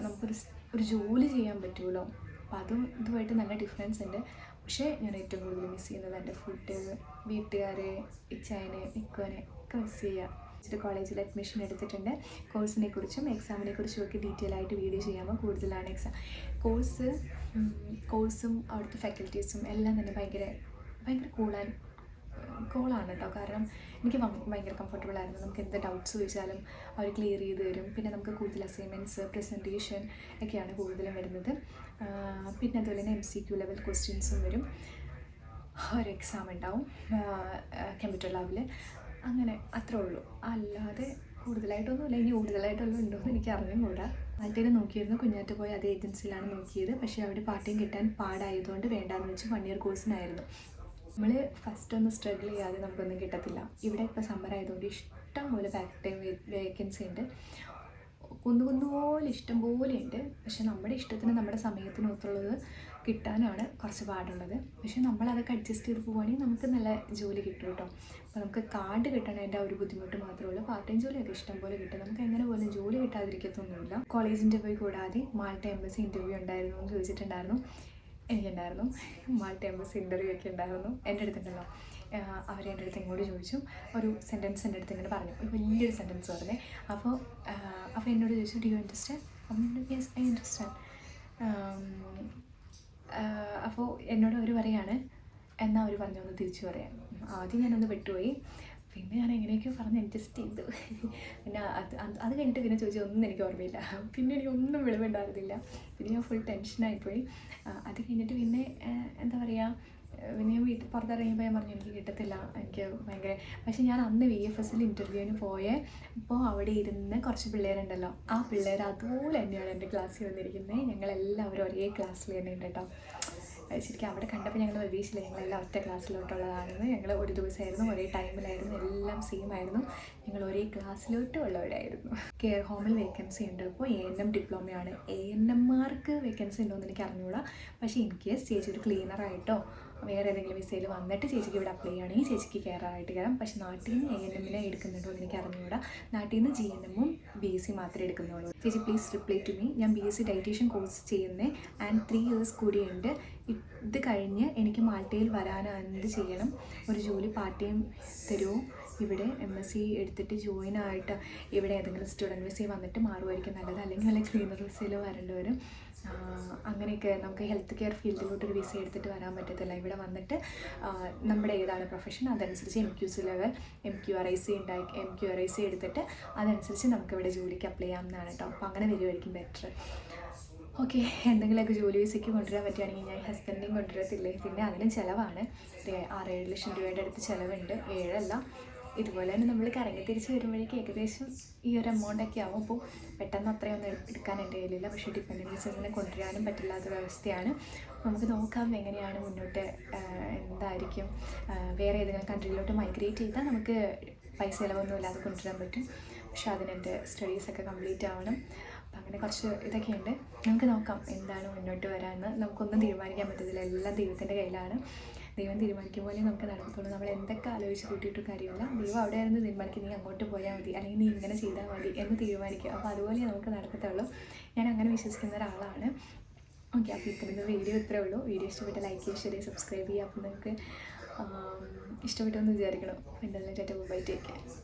നമുക്കൊരു ഒരു ജോലി ചെയ്യാൻ പറ്റുമല്ലോ. അപ്പം അതും ഇതുമായിട്ട് നല്ല ഡിഫറൻസ് ഉണ്ട്. പക്ഷേ ഞാൻ ഏറ്റവും കൂടുതൽ മിസ് ചെയ്യുന്നത് എന്റെ ഫുഡ് വീട്ടുകാരെ ഇച്ചായനെ ഇക്കോനെ ഒക്കെ മിസ് ചെയ്യുക. കോളേജിൽ അഡ്മിഷൻ എടുത്തിട്ടുണ്ട്. കോഴ്സിനെ കുറിച്ചും എക്സാമിനെ കുറിച്ചും ഒക്കെ ഡീറ്റെയിൽ ആയിട്ട് വീഡിയോ ചെയ്യാമ്പോൾ കൂടുതലാണ് എക്സാം കോഴ്സ് കോഴ്സും അവിടുത്തെ ഫാക്കൽറ്റീസും എല്ലാം തന്നെ ഭയങ്കര ഭയങ്കര കൂളാൻ കോളാണ് കേട്ടോ കാരണം എനിക്ക് ഭയങ്കര കംഫർട്ടബിൾ ആയിരുന്നു. നമുക്ക് എന്ത് ഡൗട്ട്സ് ചോദിച്ചാലും അവർ ക്ലിയർ ചെയ്ത് തരും. പിന്നെ നമുക്ക് കൂടുതൽ അസൈൻമെന്റ്സ് പ്രസന്റേഷൻ ഒക്കെയാണ് കൂടുതലും വരുന്നത്. പിന്നെ അതുപോലെ തന്നെ എം സി ക്യു ലെവൽ ക്വസ്റ്റ്യൻസും വരും. ഒരു എക്സാം ഉണ്ടാവും. കമ്പ്യൂട്ടർ ലാബിൽ അങ്ങനെ അത്രേ ഉള്ളൂ. അല്ലാതെ കൂടുതലായിട്ടൊന്നുമില്ല. ഇനി കൂടുതലായിട്ടൊന്നും ഉണ്ടോ എന്ന് എനിക്ക് അറിഞ്ഞുകൂടാ. ആദ്യത്തേന് നോക്കിയിരുന്നു. കുഞ്ഞാറ്റ് പോയി അതേ ഏജൻസിയിലാണ് നോക്കിയത്. പക്ഷേ അവിടെ പാർട്ടിയും കിട്ടാൻ പാടായതുകൊണ്ട് വേണ്ടാന്ന് വെച്ച് വൺ ഇയർ കോഴ്സിനായിരുന്നു നമ്മൾ ഫസ്റ്റ് ഒന്ന് സ്ട്രഗിൾ ചെയ്യാതെ നമുക്കൊന്നും കിട്ടത്തില്ല. ഇവിടെ ഇപ്പോൾ സമ്മർ ആയതുകൊണ്ട് ഇഷ്ടം പോലെ ബാക്ക് ടൈം വേക്കൻസി ഉണ്ട്. കുന്നു കുന്നുപോലെ ഇഷ്ടം പോലെ ഉണ്ട്. പക്ഷെ നമ്മുടെ ഇഷ്ടത്തിന് നമ്മുടെ സമയത്തിന് ഒത്തുള്ളത് കിട്ടാനാണ് കുറച്ച് പാടുള്ളത്. പക്ഷെ നമ്മളതൊക്കെ അഡ്ജസ്റ്റ് ചെയ്ത് പോവുകയാണെങ്കിൽ നമുക്ക് നല്ല ജോലി കിട്ടും കേട്ടോ. അപ്പോൾ നമുക്ക് കാർഡ് കിട്ടണതിന്റെ ഒരു ബുദ്ധിമുട്ട് മാത്രമേ ഉള്ളൂ. പാർട്ട് ടൈം ജോലിയൊക്കെ ഇഷ്ടം പോലെ കിട്ടും. നമുക്ക് എങ്ങനെ പോലും ജോലി കിട്ടാതിരിക്കത്തൊന്നുമില്ല. കോളേജ് ഇന്റർവ്യൂ കൂടാതെ മാൾട്ട എംബസി ഇന്റർവ്യൂ ഉണ്ടായിരുന്നു എന്ന് ചോദിച്ചിട്ടുണ്ടായിരുന്നു. എനിക്കുണ്ടായിരുന്നു. മാൾട്ട എംബസി ഇന്റർവ്യൂ ഒക്കെ ഉണ്ടായിരുന്നു. എന്റെ അടുത്തുണ്ടല്ലോ. അവർ എന്റെ അടുത്ത് ഇങ്ങോട്ട് ചോദിച്ചു. ഒരു സെന്റൻസ് എന്റെ അടുത്ത് ഇങ്ങനെ പറഞ്ഞു. ഒരു വലിയൊരു സെന്റൻസ് പറഞ്ഞേ. അപ്പോൾ അപ്പോൾ എന്നോട് ചോദിച്ചു ഡി യു ഇൻട്രസ്റ്റ് അപ്പം യെസ് ഐ അണ്ടർസ്റ്റാൻഡ് അപ്പോൾ എന്നോട് അവർ പറയാണ് എന്നാൽ അവർ പറഞ്ഞൊന്ന് തിരിച്ചു പറയാം ആദ്യം ഞാനൊന്ന് വിട്ടുപോയി. പിന്നെ ഞാൻ എങ്ങനെയൊക്കെയോ പറഞ്ഞ് അഡ്ജസ്റ്റ് ചെയ്തു. പിന്നെ അത് അത് കഴിഞ്ഞിട്ട് പിന്നെ ചോദിച്ചാൽ ഒന്നും എനിക്ക് ഓർമ്മയില്ല. പിന്നെ എനിക്ക് ഒന്നും വെളിവുണ്ടായിരുന്നില്ല. പിന്നെ ഞാൻ ഫുൾ ടെൻഷനായിപ്പോയി അത് കഴിഞ്ഞിട്ട് പിന്നെ എന്താ പറയുക പിന്നെ ഞാൻ വീട്ടിൽ പുറത്തിറങ്ങിയപ്പോൾ ഞാൻ പറഞ്ഞു എനിക്ക് കിട്ടത്തില്ല. എനിക്ക് ഭയങ്കര പക്ഷേ ഞാൻ അന്ന് വി എഫ് എസിൽ ഇന്റർവ്യൂവിന് പോയേ അപ്പോൾ അവിടെ ഇരുന്ന് കുറച്ച് പിള്ളേരുണ്ടല്ലോ. ആ പിള്ളേർ അതുപോലെ തന്നെയാണ് എന്റെ ക്ലാസ്സിൽ വന്നിരിക്കുന്നത് ഞങ്ങളെല്ലാവരും ഒരേ ക്ലാസ്സിൽ തന്നെ ഉണ്ട് കേട്ടോ. ശരിക്കും അവിടെ കണ്ടപ്പോൾ ഞങ്ങൾ പ്രതീക്ഷിച്ചില്ല. ഞങ്ങളെല്ലാം ഒറ്റ ക്ലാസ്സിലോട്ടുള്ളതാണെന്ന്. ഞങ്ങൾ ഒരു ദിവസമായിരുന്നു ഒരേ ടൈമിലായിരുന്നു എല്ലാം സെയിം ആയിരുന്നു. ഞങ്ങൾ ഒരേ ക്ലാസ്സിലോട്ട് ഉള്ളവരായിരുന്നു കെയർ ഹോമിൽ വേക്കൻസി ഉണ്ട്. അപ്പോൾ എ എൻ എം ഡിപ്ലോമയാണ് എ എൻ എംമാർക്ക് വേക്കൻസി ഉണ്ടോ എന്ന് എനിക്ക് അറിഞ്ഞുകൂടാ പക്ഷേ ഇൻ കേസ് ചേച്ചി ഒരു ക്ലീനറായിട്ടോ വേറെ ഏതെങ്കിലും വിസയിൽ വന്നിട്ട് ചേച്ചിക്ക് ഇവിടെ അപ്ലൈ ചെയ്യുകയാണെങ്കിൽ ചേച്ചിക്ക് കയറാനായിട്ട് കയറാം പക്ഷേ നാട്ടിൽ നിന്ന് എ എൻ എമ്മിനെ എടുക്കുന്നുണ്ടോ എന്ന് എനിക്ക് അറിഞ്ഞുകൂടാ. നാട്ടിൽ നിന്ന് ജി എൻ എമ്മും ബി എസ് സി മാത്രമേ എടുക്കുന്നുള്ളൂ. ചേച്ചി പ്ലീസ് റിപ്ലൈ ടു മീ ഞാൻ B S C dietician course ചെയ്യുന്നത് ആൻഡ് ത്രീ ഇയേഴ്സ് കൂടിയുണ്ട്. ഇത് കഴിഞ്ഞ് എനിക്ക് മാൾട്ടയിൽ വരാനോ എന്ത് ചെയ്യണം? ഒരു ജോലി പാർട്ട് ടൈം തരുമോ ഇവിടെ എം എസ് സി എടുത്തിട്ട് ജോയിൻ ആയിട്ട് ഇവിടെ ഏതെങ്കിലും സ്റ്റുഡന്റ് വിസയിൽ വന്നിട്ട് മാറുമായിരിക്കും നല്ലത്. അല്ലെങ്കിൽ വല്ല ക്ലീനർ വിസയിൽ വരേണ്ടി വരും. അങ്ങനെയൊക്കെ നമുക്ക് ഹെൽത്ത് കെയർ ഫീൽഡിലോട്ട് ഒരു വിസ എടുത്തിട്ട് വരാൻ പറ്റത്തില്ല. ഇവിടെ വന്നിട്ട് നമ്മുടെ ഏതാണ് പ്രൊഫഷൻ അതനുസരിച്ച് M Q C level M Q R I C ഉണ്ടായി M Q R I C എടുത്തിട്ട് അതനുസരിച്ച് നമുക്ക് ഇവിടെ ജോലിക്ക് അപ്ലൈ ചെയ്യാമെന്നാണ് കേട്ടോ അപ്പോൾ അങ്ങനെ വരുമായിരിക്കും ബെറ്റർ ഓക്കെ എന്തെങ്കിലുമൊക്കെ ജോലി വിസയ്ക്ക് കൊണ്ടുവരാൻ പറ്റുകയാണെങ്കിൽ ഞാൻ ഹസ്ബൻഡിനെയും കൊണ്ടുവരത്തില്ലേ? പിന്നെ അതിനും ചിലവാണ്. ആറ് ആറേഴ് ലക്ഷം രൂപയുടെ അടുത്ത് ചിലവുണ്ട്. ഏഴല്ല ഇതുപോലെ തന്നെ നമ്മൾ കറങ്ങി തിരിച്ച് വരുമ്പോഴേക്കും ഏകദേശം ഈ ഒരു എമൗണ്ട് ഒക്കെ ആവും. അപ്പോൾ പെട്ടെന്ന് അത്രയൊന്നും എടു- എടുക്കാൻ എന്റെ കയ്യിലില്ല. പക്ഷേ ഡിപ്പെൻഡൻസ് അങ്ങനെ കൊണ്ടുവരാനും പറ്റില്ലാത്തൊരവസ്ഥയാണ് നമുക്ക് നോക്കാം എങ്ങനെയാണ് മുന്നോട്ട് എന്തായിരിക്കും. വേറെ ഏതെങ്കിലും കൺട്രിയിലോട്ട് മൈഗ്രേറ്റ് ചെയ്താൽ നമുക്ക് പൈസ ചിലവൊന്നും ഇല്ലാതെ കൊണ്ടുവരാൻ പറ്റും. പക്ഷെ അതിനെന്റെ സ്റ്റഡീസൊക്കെ കംപ്ലീറ്റ് ആവണം. അപ്പം അങ്ങനെ കുറച്ച് ഇതൊക്കെയുണ്ട്. നമുക്ക് നോക്കാം എന്താണ് മുന്നോട്ട് വരാമെന്ന് നമുക്കൊന്നും തീരുമാനിക്കാൻ പറ്റത്തില്ല. എല്ലാം ദൈവത്തിന്റെ കയ്യിലാണ്. ദൈവം തീരുമാനിക്കും പോലെ നമുക്ക് നടക്കത്തുള്ളൂ. നമ്മൾ എന്തൊക്കെ ആലോചിച്ച് കൂട്ടിയിട്ട് കാര്യമില്ല. ദൈവം അവിടെ ആയിരുന്നു തീരുമാനിക്കും നീ അങ്ങോട്ട് പോയാൽ മതി അല്ലെങ്കിൽ നീ ഇങ്ങനെ ചെയ്താൽ മതി എന്ന് തീരുമാനിക്കും അപ്പോൾ അതുപോലെ നമുക്ക് നടക്കത്തുള്ളൂ. ഞാൻ അങ്ങനെ വിശ്വസിക്കുന്ന ഒരാളാണ്. ഓക്കെ അപ്പോൾ ഇത്രയും വീഡിയോ ഇത്രേ ഉള്ളൂ. വീഡിയോ ഇഷ്ടപ്പെട്ട ലൈക്ക് ചെയ്യുക ഷെയർ സബ്സ്ക്രൈബ് ചെയ്യുക. അപ്പോൾ നിങ്ങൾക്ക് ഇഷ്ടപ്പെട്ടു എന്ന് വിചാരിക്കണം. എന്തായാലും ചേട്ടാ ബൈ ടേക്ക് കെയർ.